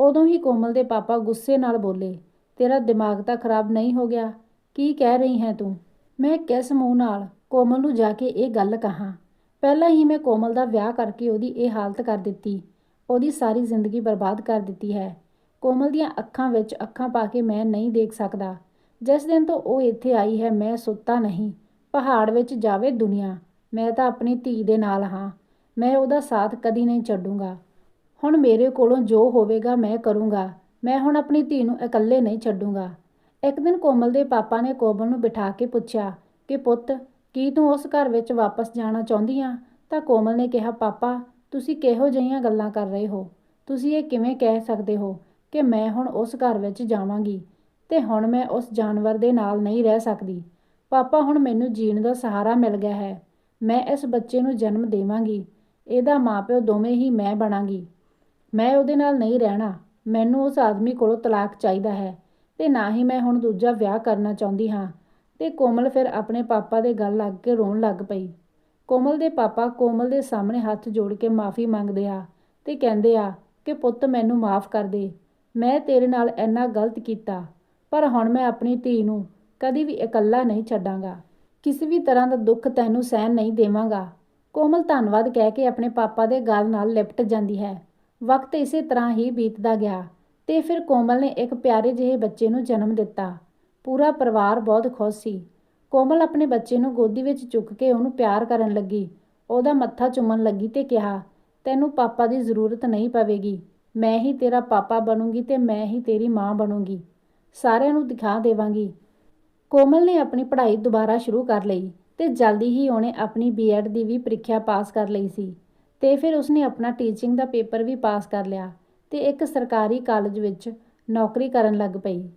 ਉਦੋਂ ਹੀ ਕੋਮਲ ਦੇ ਪਾਪਾ ਗੁੱਸੇ ਨਾਲ ਬੋਲੇ, ਤੇਰਾ ਦਿਮਾਗ ਤਾਂ ਖਰਾਬ ਨਹੀਂ ਹੋ ਗਿਆ? ਕੀ ਕਹਿ ਰਹੀ ਹੈ ਤੂੰ? ਮੈਂ ਕਿਸ ਮੂੰਹ ਨਾਲ ਕੋਮਲ ਨੂੰ ਜਾ ਕੇ ਇਹ ਗੱਲ ਕਹਾਂ? ਪਹਿਲਾਂ ਹੀ ਮੈਂ ਕੋਮਲ ਦਾ ਵਿਆਹ ਕਰਕੇ ਉਹਦੀ ਇਹ ਹਾਲਤ ਕਰ ਦਿੱਤੀ। ਉਹਦੀ ਸਾਰੀ ਜ਼ਿੰਦਗੀ ਬਰਬਾਦ ਕਰ ਦਿੱਤੀ ਹੈ। ਕੋਮਲ ਦੀਆਂ ਅੱਖਾਂ ਵਿੱਚ ਅੱਖਾਂ ਪਾ ਕੇ ਮੈਂ ਨਹੀਂ ਦੇਖ ਸਕਦਾ। ਜਿਸ ਦਿਨ ਤੋਂ ਉਹ ਇੱਥੇ ਆਈ ਹੈ, ਮੈਂ ਸੁੱਤਾ ਨਹੀਂ। ਪਹਾੜ ਵਿੱਚ ਜਾਵੇ ਦੁਨੀਆ। ਮੈਂ ਤਾਂ ਆਪਣੀ ਧੀ ਦੇ ਨਾਲ ਹਾਂ। ਮੈਂ ਉਹਦਾ ਸਾਥ ਕਦੀ ਨਹੀਂ ਛੱਡੂੰਗਾ। ਹੁਣ ਮੇਰੇ ਕੋਲੋਂ ਜੋ ਹੋਵੇਗਾ ਮੈਂ ਕਰੂੰਗਾ। ਮੈਂ ਹੁਣ ਆਪਣੀ ਧੀ ਨੂੰ ਇਕੱਲੇ ਨਹੀਂ ਛੱਡੂੰਗਾ। ਇੱਕ ਦਿਨ ਕੋਮਲ ਦੇ ਪਾਪਾ ਨੇ ਕੋਮਲ ਨੂੰ ਬਿਠਾ ਕੇ ਪੁੱਛਿਆ ਕਿ, ਪੁੱਤ, ਕੀ ਤੂੰ ਉਸ ਘਰ ਵਿੱਚ ਵਾਪਸ ਜਾਣਾ ਚਾਹੁੰਦੀ ਆ? ਤਾਂ ਕੋਮਲ ਨੇ ਕਿਹਾ, ਪਾਪਾ, ਤੁਸੀਂ ਕਿਹੋ ਜਿਹੀਆਂ ਗੱਲਾਂ ਕਰ ਰਹੇ ਹੋ? ਤੁਸੀਂ ਇਹ ਕਿਵੇਂ ਕਹਿ ਸਕਦੇ ਹੋ ਕਿ ਮੈਂ ਹੁਣ ਉਸ ਘਰ ਵਿੱਚ ਜਾਵਾਂਗੀ? ਤੇ ਹੁਣ ਮੈਂ ਉਸ ਜਾਨਵਰ ਦੇ ਨਾਲ ਨਹੀਂ ਰਹਿ ਸਕਦੀ। ਪਾਪਾ, ਹੁਣ ਮੈਨੂੰ ਜੀਣ ਦਾ ਸਹਾਰਾ ਮਿਲ ਗਿਆ ਹੈ। ਮੈਂ ਇਸ ਬੱਚੇ ਨੂੰ ਜਨਮ ਦੇਵਾਂਗੀ। ਇਹਦਾ ਮਾਪਿਓ ਦੋਵੇਂ ਹੀ ਮੈਂ ਬਣਾਂਗੀ। ਮੈਂ ਉਹਦੇ ਨਾਲ ਨਹੀਂ ਰਹਿਣਾ। ਮੈਨੂੰ ਉਸ ਆਦਮੀ ਕੋਲੋਂ ਤਲਾਕ ਚਾਹੀਦਾ ਹੈ ਤੇ ਨਾ ਹੀ ਮੈਂ ਹੁਣ ਦੂਜਾ ਵਿਆਹ ਕਰਨਾ ਚਾਹੁੰਦੀ ਹਾਂ। ਤੇ ਕੋਮਲ ਫਿਰ ਆਪਣੇ ਪਾਪਾ ਦੇ ਗੱਲ ਲੱਗ ਕੇ ਰੋਣ ਲੱਗ ਪਈ। ਕੋਮਲ ਦੇ ਪਾਪਾ ਕੋਮਲ ਦੇ ਸਾਹਮਣੇ ਹੱਥ ਜੋੜ ਕੇ ਮਾਫੀ ਮੰਗਦੇ ਆ ਤੇ ਕਹਿੰਦੇ ਆ ਕਿ ਪੁੱਤ ਮੈਨੂੰ ਮਾਫ ਕਰ ਦੇ। ਮੈਂ ਤੇਰੇ ਨਾਲ ਇੰਨਾ ਗਲਤ ਕੀਤਾ। ਪਰ ਹੁਣ ਮੈਂ ਆਪਣੀ ਧੀ ਨੂੰ ਕਦੀ ਵੀ ਇਕੱਲਾ ਨਹੀਂ ਛੱਡਾਂਗਾ। ਕਿਸੇ ਵੀ ਤਰ੍ਹਾਂ ਦਾ ਦੁੱਖ ਤੈਨੂੰ ਸਹਿਣ ਨਹੀਂ ਦੇਵਾਂਗਾ। ਕੋਮਲ ਧੰਨਵਾਦ ਕਹਿ ਕੇ ਆਪਣੇ ਪਾਪਾ ਦੇ ਗਲ ਨਾਲ ਲਿਪਟ ਜਾਂਦੀ ਹੈ। ਵਕਤ ਇਸੇ ਤਰ੍ਹਾਂ ਹੀ ਬੀਤਦਾ ਗਿਆ ਤੇ ਫਿਰ ਕੋਮਲ ਨੇ ਇੱਕ ਪਿਆਰੇ ਜਿਹੇ ਬੱਚੇ ਨੂੰ ਜਨਮ ਦਿੱਤਾ। ਪੂਰਾ ਪਰਿਵਾਰ ਬਹੁਤ ਖੁਸ਼ ਸੀ। ਕੋਮਲ ਆਪਣੇ ਬੱਚੇ ਨੂੰ ਗੋਦੀ ਵਿੱਚ ਚੁੱਕ ਕੇ ਉਹਨੂੰ ਪਿਆਰ ਕਰਨ ਲੱਗੀ। ਉਹਦਾ ਮੱਥਾ ਚੁੰਮਣ ਲੱਗੀ ਤੇ ਕਿਹਾ, ਤੈਨੂੰ ਪਾਪਾ ਦੀ ਜ਼ਰੂਰਤ ਨਹੀਂ ਪਵੇਗੀ। ਮੈਂ ਹੀ ਤੇਰਾ ਪਾਪਾ ਬਣੂੰਗੀ ਤੇ ਮੈਂ ਹੀ ਤੇਰੀ ਮਾਂ ਬਣੂੰਗੀ। ਸਾਰਿਆਂ ਨੂੰ ਦਿਖਾ ਦੇਵਾਂਗੀ। ਕੋਮਲ ਨੇ ਆਪਣੀ ਪੜ੍ਹਾਈ ਦੁਬਾਰਾ ਸ਼ੁਰੂ ਕਰ ਲਈ ਤੇ ਜਲਦੀ ਹੀ ਉਹਨੇ ਆਪਣੀ ਬੀਐਡ ਦੀ ਵੀ ਪ੍ਰੀਖਿਆ ਪਾਸ ਕਰ ਲਈ ਸੀ ਤੇ ਫਿਰ ਉਸਨੇ ਆਪਣਾ ਟੀਚਿੰਗ ਦਾ ਪੇਪਰ ਵੀ ਪਾਸ ਕਰ ਲਿਆ ਤੇ ਇੱਕ ਸਰਕਾਰੀ ਕਾਲਜ ਵਿੱਚ ਨੌਕਰੀ ਕਰਨ ਲੱਗ ਪਈ।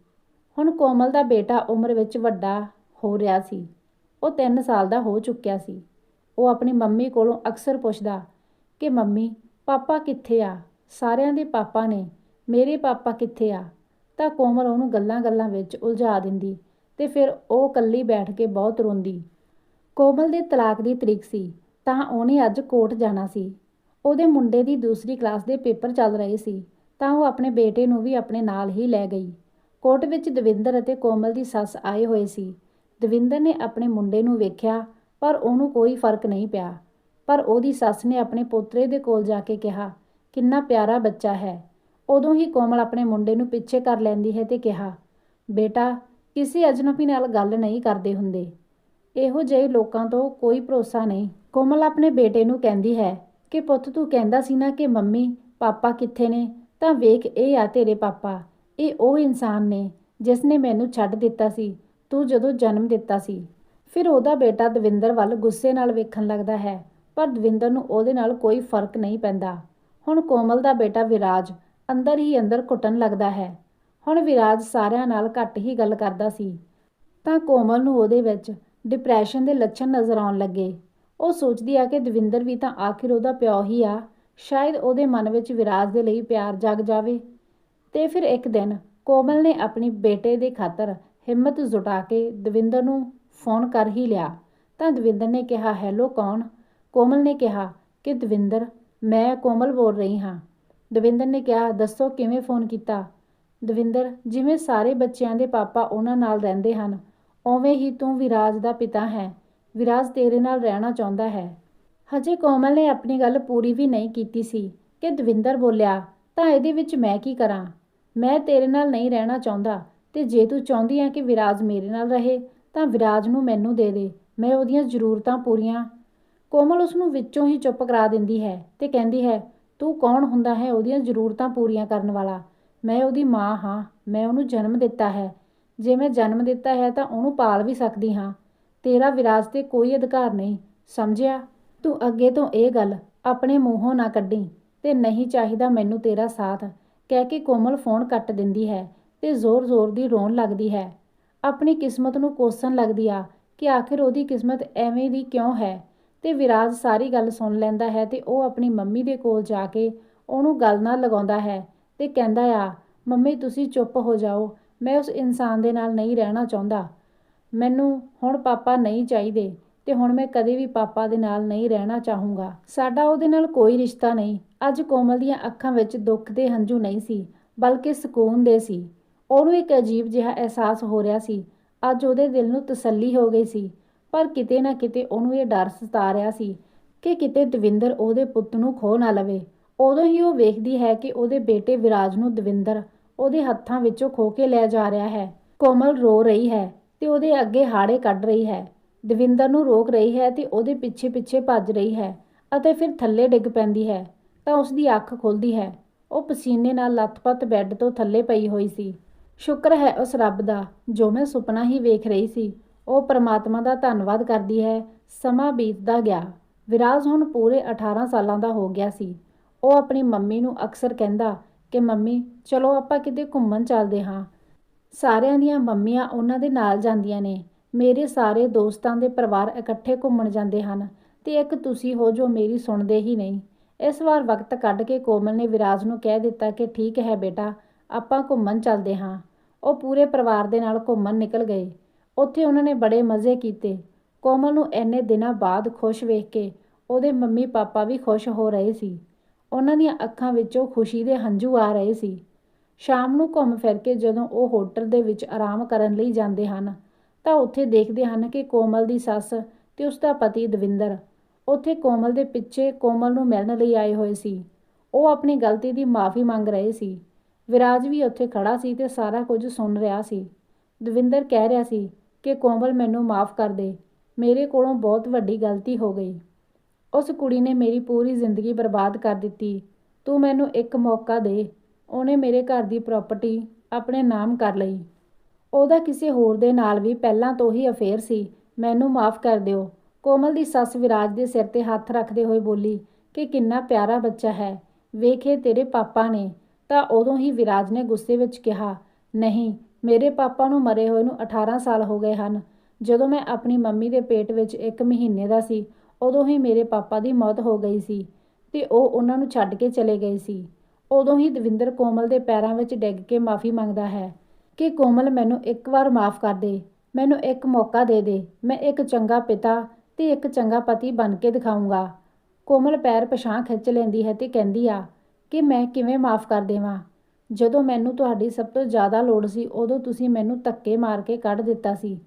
ਹੁਣ ਕੋਮਲ ਦਾ ਬੇਟਾ ਉਮਰ ਵਿੱਚ ਵੱਡਾ ਹੋ ਰਿਹਾ ਸੀ। ਉਹ 3 ਸਾਲ ਦਾ ਹੋ ਚੁੱਕਿਆ ਸੀ। ਉਹ ਆਪਣੀ ਮੰਮੀ ਕੋਲੋਂ ਅਕਸਰ ਪੁੱਛਦਾ ਕਿ ਮੰਮੀ, ਪਾਪਾ ਕਿੱਥੇ ਆ? ਸਾਰਿਆਂ ਦੇ ਪਾਪਾ ਨੇ, ਮੇਰੇ ਪਾਪਾ ਕਿੱਥੇ ਆ? ਤਾਂ ਕੋਮਲ ਉਹਨੂੰ ਗੱਲਾਂ-ਗੱਲਾਂ ਵਿੱਚ ਉਲਝਾ ਦਿੰਦੀ ਤੇ ਫਿਰ ਉਹ ਇਕੱਲੀ ਬੈਠ ਕੇ ਬਹੁਤ ਰੋਂਦੀ। ਕੋਮਲ ਦੇ ਤਲਾਕ ਦੀ ਤਰੀਕ ਸੀ, ਤਾਂ ਉਹਨੇ ਅੱਜ ਕੋਰਟ ਜਾਣਾ ਸੀ। ਉਹਦੇ ਮੁੰਡੇ ਦੀ ਦੂਸਰੀ ਕਲਾਸ ਦੇ ਪੇਪਰ ਚੱਲ ਰਹੇ ਸੀ, ਤਾਂ ਉਹ ਆਪਣੇ ਬੇਟੇ ਨੂੰ ਵੀ ਆਪਣੇ ਨਾਲ ਹੀ ਲੈ ਗਈ। ਕੋਰਟ ਵਿੱਚ ਦਵਿੰਦਰ ਅਤੇ ਕੋਮਲ ਦੀ ਸੱਸ ਆਏ ਹੋਏ ਸੀ। ਦਵਿੰਦਰ ਨੇ ਆਪਣੇ ਮੁੰਡੇ ਨੂੰ ਵੇਖਿਆ, ਪਰ ਉਹਨੂੰ ਕੋਈ ਫ਼ਰਕ ਨਹੀਂ ਪਿਆ। ਪਰ ਉਹਦੀ ਸੱਸ ਨੇ ਆਪਣੇ ਪੋਤਰੇ ਦੇ ਕੋਲ ਜਾ ਕੇ ਕਿਹਾ, ਕਿੰਨਾ ਪਿਆਰਾ ਬੱਚਾ ਹੈ। ਉਦੋਂ ਹੀ ਕੋਮਲ ਆਪਣੇ ਮੁੰਡੇ ਨੂੰ ਪਿੱਛੇ ਕਰ ਲੈਂਦੀ ਹੈ ਤੇ ਕਿਹਾ, ਬੇਟਾ, ਕਿਸੇ ਅਜਨਬੀ ਨਾਲ ਗੱਲ ਨਹੀਂ ਕਰਦੇ ਹੁੰਦੇ। ਇਹੋ ਜਿਹੇ ਲੋਕਾਂ ਤੋਂ ਕੋਈ ਭਰੋਸਾ ਨਹੀਂ। ਕੋਮਲ ਆਪਣੇ ਬੇਟੇ ਨੂੰ ਕਹਿੰਦੀ ਹੈ ਕਿ, ਪੁੱਤ, ਤੂੰ ਕਹਿੰਦਾ ਸੀ ਨਾ ਕਿ ਮੰਮੀ, ਪਾਪਾ ਕਿੱਥੇ ਨੇ? ਤਾਂ ਵੇਖ, ਇਹ ਆ ਤੇਰੇ ਪਾਪਾ। ਇਹ ਉਹ ਇਨਸਾਨ ਨੇ ਜਿਸ ਨੇ ਮੈਨੂੰ ਛੱਡ ਦਿੱਤਾ ਸੀ। ਤੂੰ ਜਦੋਂ ਜਨਮ ਦਿੱਤਾ ਸੀ। ਫਿਰ ਉਹਦਾ ਬੇਟਾ ਦਵਿੰਦਰ ਵੱਲ ਗੁੱਸੇ ਨਾਲ ਵੇਖਣ ਲੱਗਦਾ ਹੈ, ਪਰ ਦਵਿੰਦਰ ਨੂੰ ਉਹਦੇ ਨਾਲ ਕੋਈ ਫ਼ਰਕ ਨਹੀਂ ਪੈਂਦਾ। ਹੁਣ ਕੋਮਲ ਦਾ ਬੇਟਾ ਵਿਰਾਜ ਅੰਦਰ ਹੀ ਅੰਦਰ ਘੁੱਟਣ ਲੱਗਦਾ ਹੈ। ਹੁਣ ਵਿਰਾਜ ਸਾਰਿਆਂ ਨਾਲ ਘੱਟ ਹੀ ਗੱਲ ਕਰਦਾ ਸੀ। ਤਾਂ ਕੋਮਲ ਨੂੰ ਉਹਦੇ ਵਿੱਚ ਡਿਪਰੈਸ਼ਨ ਦੇ ਲੱਛਣ ਨਜ਼ਰ ਆਉਣ ਲੱਗੇ। ਉਹ ਸੋਚਦੀ ਆ ਕਿ ਦਵਿੰਦਰ ਵੀ ਤਾਂ ਆਖਿਰ ਉਹਦਾ ਪਿਓ ਹੀ ਆ। ਸ਼ਾਇਦ ਉਹਦੇ ਮਨ ਵਿੱਚ ਵਿਰਾਜ ਦੇ ਲਈ ਪਿਆਰ ਜਾਗ ਜਾਵੇ। ਤੇ ਫਿਰ ਇੱਕ ਦਿਨ ਕੋਮਲ ਨੇ ਆਪਣੀ ਬੇਟੇ ਦੇ ਖਾਤਰ ਹਿੰਮਤ ਜੁਟਾ ਕੇ ਦਵਿੰਦਰ ਨੂੰ ਫੋਨ ਕਰ ਹੀ ਲਿਆ। ਤਾਂ ਦਵਿੰਦਰ ਨੇ ਕਿਹਾ, ਹੈਲੋ, ਕੌਣ? ਕੋਮਲ ਨੇ ਕਿਹਾ ਕਿ, ਦਵਿੰਦਰ, ਮੈਂ ਕੋਮਲ ਬੋਲ ਰਹੀ ਹਾਂ। ਦਵਿੰਦਰ ਨੇ ਕਿਹਾ, ਦੱਸੋ ਕਿਵੇਂ ਫੋਨ ਕੀਤਾ? ਦਵਿੰਦਰ, ਜਿਵੇਂ ਸਾਰੇ ਬੱਚਿਆਂ ਦੇ ਪਾਪਾ ਉਹਨਾਂ ਨਾਲ ਰਹਿੰਦੇ ਹਨ, ਉਵੇਂ ਹੀ ਤੂੰ ਵਿਰਾਜ ਦਾ ਪਿਤਾ ਹੈ। ਵਿਰਾਜ ਤੇਰੇ ਨਾਲ ਰਹਿਣਾ ਚਾਹੁੰਦਾ ਹੈ। ਹਜੇ ਕੋਮਲ ਨੇ ਆਪਣੀ ਗੱਲ ਪੂਰੀ ਵੀ ਨਹੀਂ ਕੀਤੀ ਸੀ ਕਿ ਦਵਿੰਦਰ ਬੋਲਿਆ, ਤਾਂ ਇਹਦੇ ਵਿੱਚ ਮੈਂ ਕੀ ਕਰਾਂ? ਮੈਂ ਤੇਰੇ ਨਾਲ ਨਹੀਂ ਰਹਿਣਾ ਚਾਹੁੰਦਾ, ਤੇ ਜੇ ਤੂੰ ਚਾਹੁੰਦੀ ਹੈ ਕਿ ਵਿਰਾਜ ਮੇਰੇ ਨਾਲ ਰਹੇ, ਤਾਂ ਵਿਰਾਜ ਨੂੰ ਮੈਨੂੰ ਦੇ ਦੇ, ਮੈਂ ਉਹਦੀਆਂ ਜ਼ਰੂਰਤਾਂ ਪੂਰੀਆਂ। ਕੋਮਲ ਉਸ ਨੂੰ ਵਿੱਚੋਂ ਹੀ ਚੁੱਪ ਕਰਾ ਦਿੰਦੀ ਹੈ ਤੇ ਕਹਿੰਦੀ ਹੈ ਤੂੰ ਕੌਣ ਹੁੰਦਾ ਹੈ ਉਹਦੀਆਂ ਜ਼ਰੂਰਤਾਂ ਪੂਰੀਆਂ ਕਰਨ ਵਾਲਾ? ਮੈਂ ਉਹਦੀ ਮਾਂ ਹਾਂ, ਮੈਂ ਉਹਨੂੰ ਜਨਮ ਦਿੱਤਾ ਹੈ। ਜੇ ਮੈਂ ਜਨਮ ਦਿੱਤਾ ਹੈ ਤਾਂ ਉਹਨੂੰ ਪਾਲ ਵੀ ਸਕਦੀ ਹਾਂ। ਤੇਰਾ ਵਿਰਾਜ ਤੇ ਕੋਈ ਅਧਿਕਾਰ ਨਹੀਂ, ਸਮਝਿਆ? ਤੂੰ ਅੱਗੇ ਤੋਂ ਇਹ ਗੱਲ ਆਪਣੇ ਮੂੰਹੋਂ ਨਾ ਕੱਢੀ ਤੇ ਨਹੀਂ ਚਾਹੀਦਾ ਮੈਨੂੰ ਤੇਰਾ ਸਾਥ। ਕਹਿ ਕੇ ਕੋਮਲ ਫੋਨ ਕੱਟ ਦਿੰਦੀ ਹੈ ਤੇ ਜ਼ੋਰ-ਜ਼ੋਰ ਦੀ ਰੋਣ ਲੱਗਦੀ ਹੈ। ਆਪਣੀ ਕਿਸਮਤ ਨੂੰ ਕੋਸਣ ਲੱਗਦੀ ਆ ਕਿ ਆਖਿਰ ਉਹਦੀ ਕਿਸਮਤ ਐਵੇਂ ਦੀ ਕਿਉਂ ਹੈ? ਤੇ ਵਿਰਾਜ ਸਾਰੀ ਗੱਲ ਸੁਣ ਲੈਂਦਾ ਹੈ ਤੇ ਉਹ ਆਪਣੀ ਮੰਮੀ ਦੇ ਕੋਲ ਜਾ ਕੇ ਉਹਨੂੰ ਗੱਲ ਨਾਲ ਲਗਾਉਂਦਾ ਹੈ ਤੇ ਕਹਿੰਦਾ ਆ, ਮੰਮੀ, ਤੁਸੀਂ ਚੁੱਪ ਹੋ ਜਾਓ। ਮੈਂ ਉਸ ਇਨਸਾਨ ਦੇ ਨਾਲ ਨਹੀਂ ਰਹਿਣਾ ਚਾਹੁੰਦਾ। ਮੈਨੂੰ ਹੁਣ ਪਾਪਾ ਨਹੀਂ ਚਾਹੀਦੇ ਤੇ ਹੁਣ ਮੈਂ ਕਦੇ ਵੀ ਪਾਪਾ ਦੇ ਨਾਲ ਨਹੀਂ ਰਹਿਣਾ ਚਾਹੂੰਗਾ। ਸਾਡਾ ਉਹਦੇ ਨਾਲ ਕੋਈ ਰਿਸ਼ਤਾ ਨਹੀਂ। ਅੱਜ ਕੋਮਲ ਦੀਆਂ ਅੱਖਾਂ ਵਿੱਚ ਦੁੱਖ ਦੇ ਹੰਝੂ ਨਹੀਂ ਸੀ, ਬਲਕਿ ਸਕੂਨ ਦੇ ਸੀ। ਉਹਨੂੰ ਇੱਕ ਅਜੀਬ ਜਿਹਾ ਅਹਿਸਾਸ ਹੋ ਰਿਹਾ ਸੀ। ਅੱਜ ਉਹਦੇ ਦਿਲ ਨੂੰ ਤਸੱਲੀ ਹੋ ਗਈ ਸੀ। ਪਰ ਕਿਤੇ ਨਾ ਕਿਤੇ ਉਹਨੂੰ ਇਹ ਡਰ ਸਤਾ ਰਿਹਾ ਸੀ ਕਿ ਕਿਤੇ ਦਵਿੰਦਰ ਉਹਦੇ ਪੁੱਤ ਨੂੰ ਖੋ ਨਾ ਲਵੇ। ਉਦੋਂ ਹੀ ਉਹ ਵੇਖਦੀ ਹੈ ਕਿ ਉਹਦੇ ਬੇਟੇ ਵਿਰਾਜ ਨੂੰ ਦਵਿੰਦਰ ਉਹਦੇ ਹੱਥਾਂ ਵਿੱਚੋਂ ਖੋ ਕੇ ਲੈ ਜਾ ਰਿਹਾ ਹੈ। ਕੋਮਲ ਰੋ ਰਹੀ ਹੈ ਤੇ ਉਹਦੇ ਅੱਗੇ ਹਾੜੇ ਕੱਢ ਰਹੀ ਹੈ। ਦਵਿੰਦਰ ਨੂੰ ਰੋਕ ਰਹੀ ਹੈ ਤੇ ਉਹਦੇ ਪਿੱਛੇ ਪਿੱਛੇ ਭੱਜ ਰਹੀ ਹੈ ਅਤੇ ਫਿਰ ਥੱਲੇ ਡਿੱਗ ਪੈਂਦੀ ਹੈ ਤਾਂ ਉਸ ਦੀ ਅੱਖ ਖੁੱਲਦੀ ਹੈ। ਉਹ ਪਸੀਨੇ ਨਾਲ ਲੱਥਪੱਥ ਬੈੱਡ ਤੋਂ ਥੱਲੇ ਪਈ ਹੋਈ ਸੀ। ਸ਼ੁਕਰ ਹੈ ਉਸ ਰੱਬ ਦਾ, ਜੋ ਮੈਂ ਸੁਪਨਾ ਹੀ ਵੇਖ ਰਹੀ ਸੀ। ਉਹ ਪਰਮਾਤਮਾ ਦਾ ਧੰਨਵਾਦ ਕਰਦੀ ਹੈ। ਸਮਾਂ ਬੀਤਦਾ ਗਿਆ। ਵਿਰਾਜ ਹੁਣ ਪੂਰੇ 18 ਸਾਲਾਂ ਦਾ ਹੋ ਗਿਆ ਸੀ। ਉਹ ਆਪਣੀ ਮੰਮੀ ਨੂੰ ਅਕਸਰ ਕਹਿੰਦਾ ਕਿ, ਮੰਮੀ, ਚਲੋ ਆਪਾਂ ਕਿਤੇ ਘੁੰਮਣ ਚੱਲਦੇ ਹਾਂ। ਸਾਰਿਆਂ ਦੀਆਂ ਮੰਮੀਆਂ ਉਹਨਾਂ ਦੇ ਨਾਲ ਜਾਂਦੀਆਂ ਨੇ। ਮੇਰੇ ਸਾਰੇ ਦੋਸਤਾਂ ਦੇ ਪਰਿਵਾਰ ਇਕੱਠੇ ਘੁੰਮਣ ਜਾਂਦੇ ਹਨ ਤੇ ਇੱਕ ਤੁਸੀਂ ਹੋ ਜੋ ਮੇਰੀ ਸੁਣਦੇ ਹੀ ਨਹੀਂ ਇਸ ਵਾਰ ਵਕਤ ਕੱਢ ਕੇ ਕੋਮਲ ਨੇ ਵਿਰਾਜ ਨੂੰ ਕਹਿ ਦਿੱਤਾ ਕਿ, ਠੀਕ ਹੈ ਬੇਟਾ, ਆਪਾਂ ਘੁੰਮਣ ਚੱਲਦੇ ਹਾਂ ਉਹ ਪੂਰੇ ਪਰਿਵਾਰ ਦੇ ਨਾਲ ਘੁੰਮਣ ਨਿਕਲ ਗਏ। ਉੱਥੇ ਉਹਨਾਂ ਨੇ ਬੜੇ ਮਜ਼ੇ ਕੀਤੇ। ਕੋਮਲ ਨੂੰ ਐਨੇ ਦਿਨਾਂ ਬਾਅਦ ਖੁਸ਼ ਵੇਖ ਕੇ ਉਹਦੇ ਮੰਮੀ ਪਾਪਾ ਵੀ ਖੁਸ਼ ਹੋ ਰਹੇ ਸੀ। ਉਹਨਾਂ ਦੀਆਂ ਅੱਖਾਂ ਵਿੱਚੋਂ ਖੁਸ਼ੀ ਦੇ ਹੰਝੂ ਆ ਰਹੇ ਸੀ। ਸ਼ਾਮ ਨੂੰ ਘੁੰਮ ਫਿਰ ਕੇ ਜਦੋਂ ਉਹ ਹੋਟਲ ਦੇ ਵਿੱਚ ਆਰਾਮ ਕਰਨ ਲਈ ਜਾਂਦੇ ਹਨ, ਤਾਂ ਉੱਥੇ ਦੇਖਦੇ ਹਨ ਕਿ ਕੋਮਲ ਦੀ ਸੱਸ ਤੇ ਉਸ ਦਾ ਪਤੀ ਦਵਿੰਦਰ। ਉੱਥੇ ਕੋਮਲ ਦੇ ਪਿੱਛੇ ਕੋਮਲ ਨੂੰ ਮਿਲਣ ਲਈ ਆਏ ਹੋਏ ਸੀ। ਉਹ ਆਪਣੀ ਗਲਤੀ ਦੀ ਮਾਫੀ ਮੰਗ ਰਹੇ ਸੀ। ਵਿਰਾਜ ਵੀ ਉੱਥੇ ਖੜਾ ਸੀ ਤੇ ਸਾਰਾ ਕੁਝ ਸੁਣ ਰਿਹਾ ਸੀ। ਦਵਿੰਦਰ ਕਹਿ ਰਿਹਾ ਸੀ ਕਿ ਕੋਮਲ ਮੈਨੂੰ ਮਾਫ ਕਰ ਦੇ। ਮੇਰੇ ਕੋਲੋਂ ਬਹੁਤ ਵੱਡੀ ਗਲਤੀ ਹੋ ਗਈ। ਉਸ ਕੁੜੀ ਨੇ ਮੇਰੀ ਪੂਰੀ ਜ਼ਿੰਦਗੀ ਬਰਬਾਦ ਕਰ ਦਿੱਤੀ। ਤੂੰ ਮੈਨੂੰ ਇੱਕ ਮੌਕਾ ਦੇ। ਉਹਨੇ ਮੇਰੇ ਘਰ ਦੀ ਪ੍ਰਾਪਰਟੀ ਆਪਣੇ ਨਾਮ ਕਰ ਲਈ। ਉਹਦਾ ਕਿਸੇ ਹੋਰ ਦੇ ਨਾਲ ਵੀ ਪਹਿਲਾਂ ਤੋਂ ਹੀ ਅਫੇਅਰ ਸੀ। ਮੈਨੂੰ ਮਾਫ ਕਰ ਦਿਓ। ਕੋਮਲ ਦੀ ਸੱਸ ਵਿਰਾਜ ਦੇ ਸਿਰ ਤੇ ਹੱਥ ਰੱਖਦੇ ਹੋਏ ਬੋਲੀ ਕਿ ਕਿੰਨਾ ਪਿਆਰਾ ਬੱਚਾ ਹੈ। ਵੇਖੇ ਤੇਰੇ ਪਾਪਾ ਨੇ। ਤਾਂ ਉਦੋਂ ਹੀ ਵਿਰਾਜ ਨੇ ਗੁੱਸੇ ਵਿੱਚ ਕਿਹਾ, ਨਹੀਂ ਮੇਰੇ ਪਾਪਾ ਨੂੰ ਮਰੇ ਹੋਏ ਨੂੰ 18 ਸਾਲ ਹੋ ਗਏ ਹਨ। ਜਦੋਂ ਮੈਂ ਆਪਣੀ ਮੰਮੀ ਦੇ ਪੇਟ ਵਿੱਚ 1 ਮਹੀਨੇ ਦਾ ਸੀ, ਉਦੋਂ ਹੀ ਮੇਰੇ ਪਾਪਾ ਦੀ ਮੌਤ ਹੋ ਗਈ ਸੀ ਤੇ ਉਹ ਉਹਨਾਂ ਨੂੰ ਛੱਡ ਕੇ ਚਲੇ ਗਏ ਸੀ। ਉਦੋਂ ਹੀ ਦਵਿੰਦਰ ਕੋਮਲ ਦੇ ਪੈਰਾਂ ਵਿੱਚ ਡਿੱਗ ਕੇ ਮਾਫੀ ਮੰਗਦਾ ਹੈ ਕਿ ਕੋਮਲ ਮੈਨੂੰ ਇੱਕ ਵਾਰ ਮਾਫ ਕਰ ਦੇ, ਮੈਨੂੰ ਇੱਕ ਮੌਕਾ ਦੇ ਦੇ, ਮੈਂ ਇੱਕ ਚੰਗਾ ਪਿਤਾ ਤੇ ਇੱਕ ਚੰਗਾ ਪਤੀ ਬਣ ਕੇ ਦਿਖਾਊਂਗਾ। ਕੋਮਲ ਪੈਰ ਪਛਾਂ ਖਿੱਚ ਲੈਂਦੀ ਹੈ ਤੇ ਕਹਿੰਦੀ ਆ ਕਿ ਮੈਂ ਕਿਵੇਂ ਮਾਫ ਕਰ ਦੇਵਾਂ। ਜਦੋਂ ਮੈਨੂੰ ਤੁਹਾਡੀ ਸਭ ਤੋਂ ਜ਼ਿਆਦਾ ਲੋੜ ਸੀ, ਉਦੋਂ ਤੁਸੀਂ ਮੈਨੂੰ ਧੱਕੇ ਮਾਰ ਕੇ ਕੱਢ ਦਿੱਤਾ ਸੀ।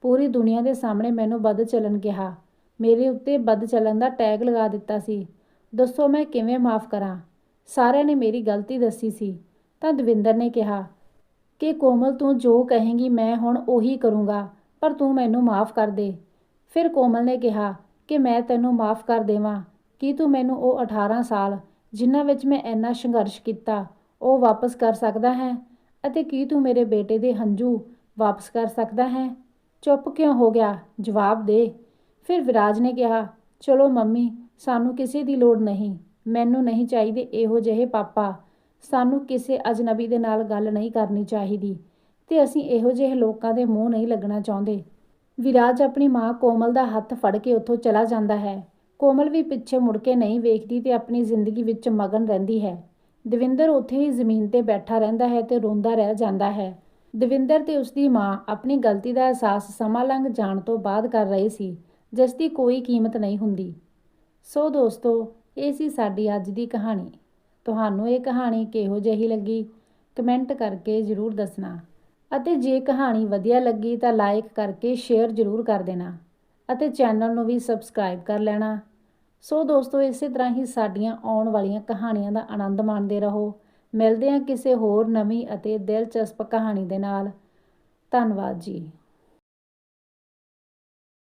ਪੂਰੀ ਦੁਨੀਆ ਦੇ ਸਾਹਮਣੇ ਮੈਨੂੰ ਬਦ ਚੱਲਣ ਕਿਹਾ। ਮੇਰੇ ਉੱਤੇ ਬਦ ਚੱਲਣ ਦਾ ਟੈਗ ਲਗਾ ਦਿੱਤਾ ਸੀ। ਦੱਸੋ ਮੈਂ ਕਿਵੇਂ ਮਾਫ ਕਰਾਂ? ਸਾਰਿਆਂ ਨੇ ਮੇਰੀ ਗਲਤੀ ਦੱਸੀ ਸੀ। ਤਾਂ ਦਵਿੰਦਰ ਨੇ ਕਿਹਾ, ਕਿ ਕੋਮਲ ਤੂੰ ਜੋ ਕਹੇਂਗੀ ਮੈਂ ਹੁਣ ਉਹੀ ਕਰੂੰਗਾ, ਪਰ ਤੂੰ ਮੈਨੂੰ ਮਾਫ ਕਰ ਦੇ। ਫਿਰ ਕੋਮਲ ਨੇ ਕਿਹਾ, ਕਿ ਮੈਂ ਤੈਨੂੰ ਮਾਫ ਕਰ ਦੇਵਾਂ। ਕੀ ਤੂੰ ਮੈਨੂੰ ਉਹ 18 ਸਾਲ, ਜਿਨ੍ਹਾਂ ਵਿੱਚ ਮੈਂ ਇੰਨਾ ਸੰਘਰਸ਼ ਕੀਤਾ ਉਹ ਵਾਪਸ ਕਰ ਸਕਦਾ ਹੈ? ਅਤੇ ਕੀ ਤੂੰ ਮੇਰੇ ਬੇਟੇ ਦੇ ਹੰਝੂ ਵਾਪਸ ਕਰ ਸਕਦਾ ਹੈ? ਚੁੱਪ ਕਿਉਂ ਹੋ ਗਿਆ? ਜਵਾਬ ਦੇ। ਫਿਰ ਵਿਰਾਜ ਨੇ ਕਿਹਾ, ਚਲੋ ਮੰਮੀ, ਸਾਨੂੰ ਕਿਸੇ ਦੀ ਲੋੜ ਨਹੀਂ। ਮੈਨੂੰ ਨਹੀਂ ਚਾਹੀਦੇ ਇਹੋ ਜਿਹੇ ਪਾਪਾ। ਸਾਨੂੰ ਕਿਸੇ ਅਜਨਬੀ ਦੇ ਨਾਲ ਗੱਲ ਨਹੀਂ ਕਰਨੀ ਚਾਹੀਦੀ। ਤੇ ਅਸੀਂ ਇਹੋ ਜਿਹੇ ਲੋਕਾਂ ਦੇ ਮੂੰਹ ਨਹੀਂ ਲੱਗਣਾ ਚਾਹੁੰਦੇ। ਵਿਰਾਜ ਆਪਣੀ ਮਾਂ ਕੋਮਲ ਦਾ ਹੱਥ ਫੜ ਕੇ ਉੱਥੋਂ ਚਲਾ ਜਾਂਦਾ ਹੈ। ਕੋਮਲ ਵੀ ਪਿੱਛੇ ਮੁੜ ਕੇ ਨਹੀਂ ਵੇਖਦੀ ਤੇ ਆਪਣੀ ਜ਼ਿੰਦਗੀ ਵਿੱਚ ਮਗਨ ਰਹਿੰਦੀ ਹੈ। ਦਵਿੰਦਰ ਉੱਥੇ ਹੀ ਜ਼ਮੀਨ ਤੇ ਬੈਠਾ ਰਹਿੰਦਾ ਹੈ ਤੇ ਰੋਂਦਾ ਰਹਿ ਜਾਂਦਾ ਹੈ। ਦਵਿੰਦਰ ਤੇ ਉਸਦੀ ਮਾਂ ਆਪਣੀ ਗਲਤੀ ਦਾ ਅਹਿਸਾਸ ਸਮਾਂ ਲੰਘ ਜਾਣ ਤੋਂ ਬਾਅਦ ਕਰ ਰਹੀ ਸੀ, ਜਿਸ ਦੀ ਕੋਈ ਕੀਮਤ ਨਹੀਂ ਹੁੰਦੀ। ਸੋ ਦੋਸਤੋ, ਇਹ ਸੀ ਸਾਡੀ ਅੱਜ ਦੀ ਕਹਾਣੀ। ਤੁਹਾਨੂੰ ਇਹ ਕਹਾਣੀ ਕਿਹੋ ਜਿਹੀ ਲੱਗੀ? ਕਮੈਂਟ ਕਰਕੇ ਜ਼ਰੂਰ ਦੱਸਣਾ। ਅਤੇ ਜੇ ਕਹਾਣੀ ਵਧੀਆ ਲੱਗੀ ਤਾਂ ਲਾਈਕ ਕਰਕੇ ਸ਼ੇਅਰ ਜ਼ਰੂਰ ਕਰ ਦੇਣਾ। ਅਤੇ ਚੈਨਲ ਨੂੰ ਵੀ ਸਬਸਕ੍ਰਾਈਬ ਕਰ ਲੈਣਾ। ਸੋ ਦੋਸਤੋ, ਇਸੇ ਤਰ੍ਹਾਂ ਹੀ ਸਾਡੀਆਂ ਆਉਣ ਵਾਲੀਆਂ ਕਹਾਣੀਆਂ ਦਾ ਆਨੰਦ ਮਾਣਦੇ ਰਹੋ। ਮਿਲਦੇ ਹਾਂ ਕਿਸੇ ਹੋਰ ਨਵੀਂ ਅਤੇ ਦਿਲਚਸਪ ਕਹਾਣੀ ਦੇ ਨਾਲ। ਧੰਨਵਾਦ ਜੀ।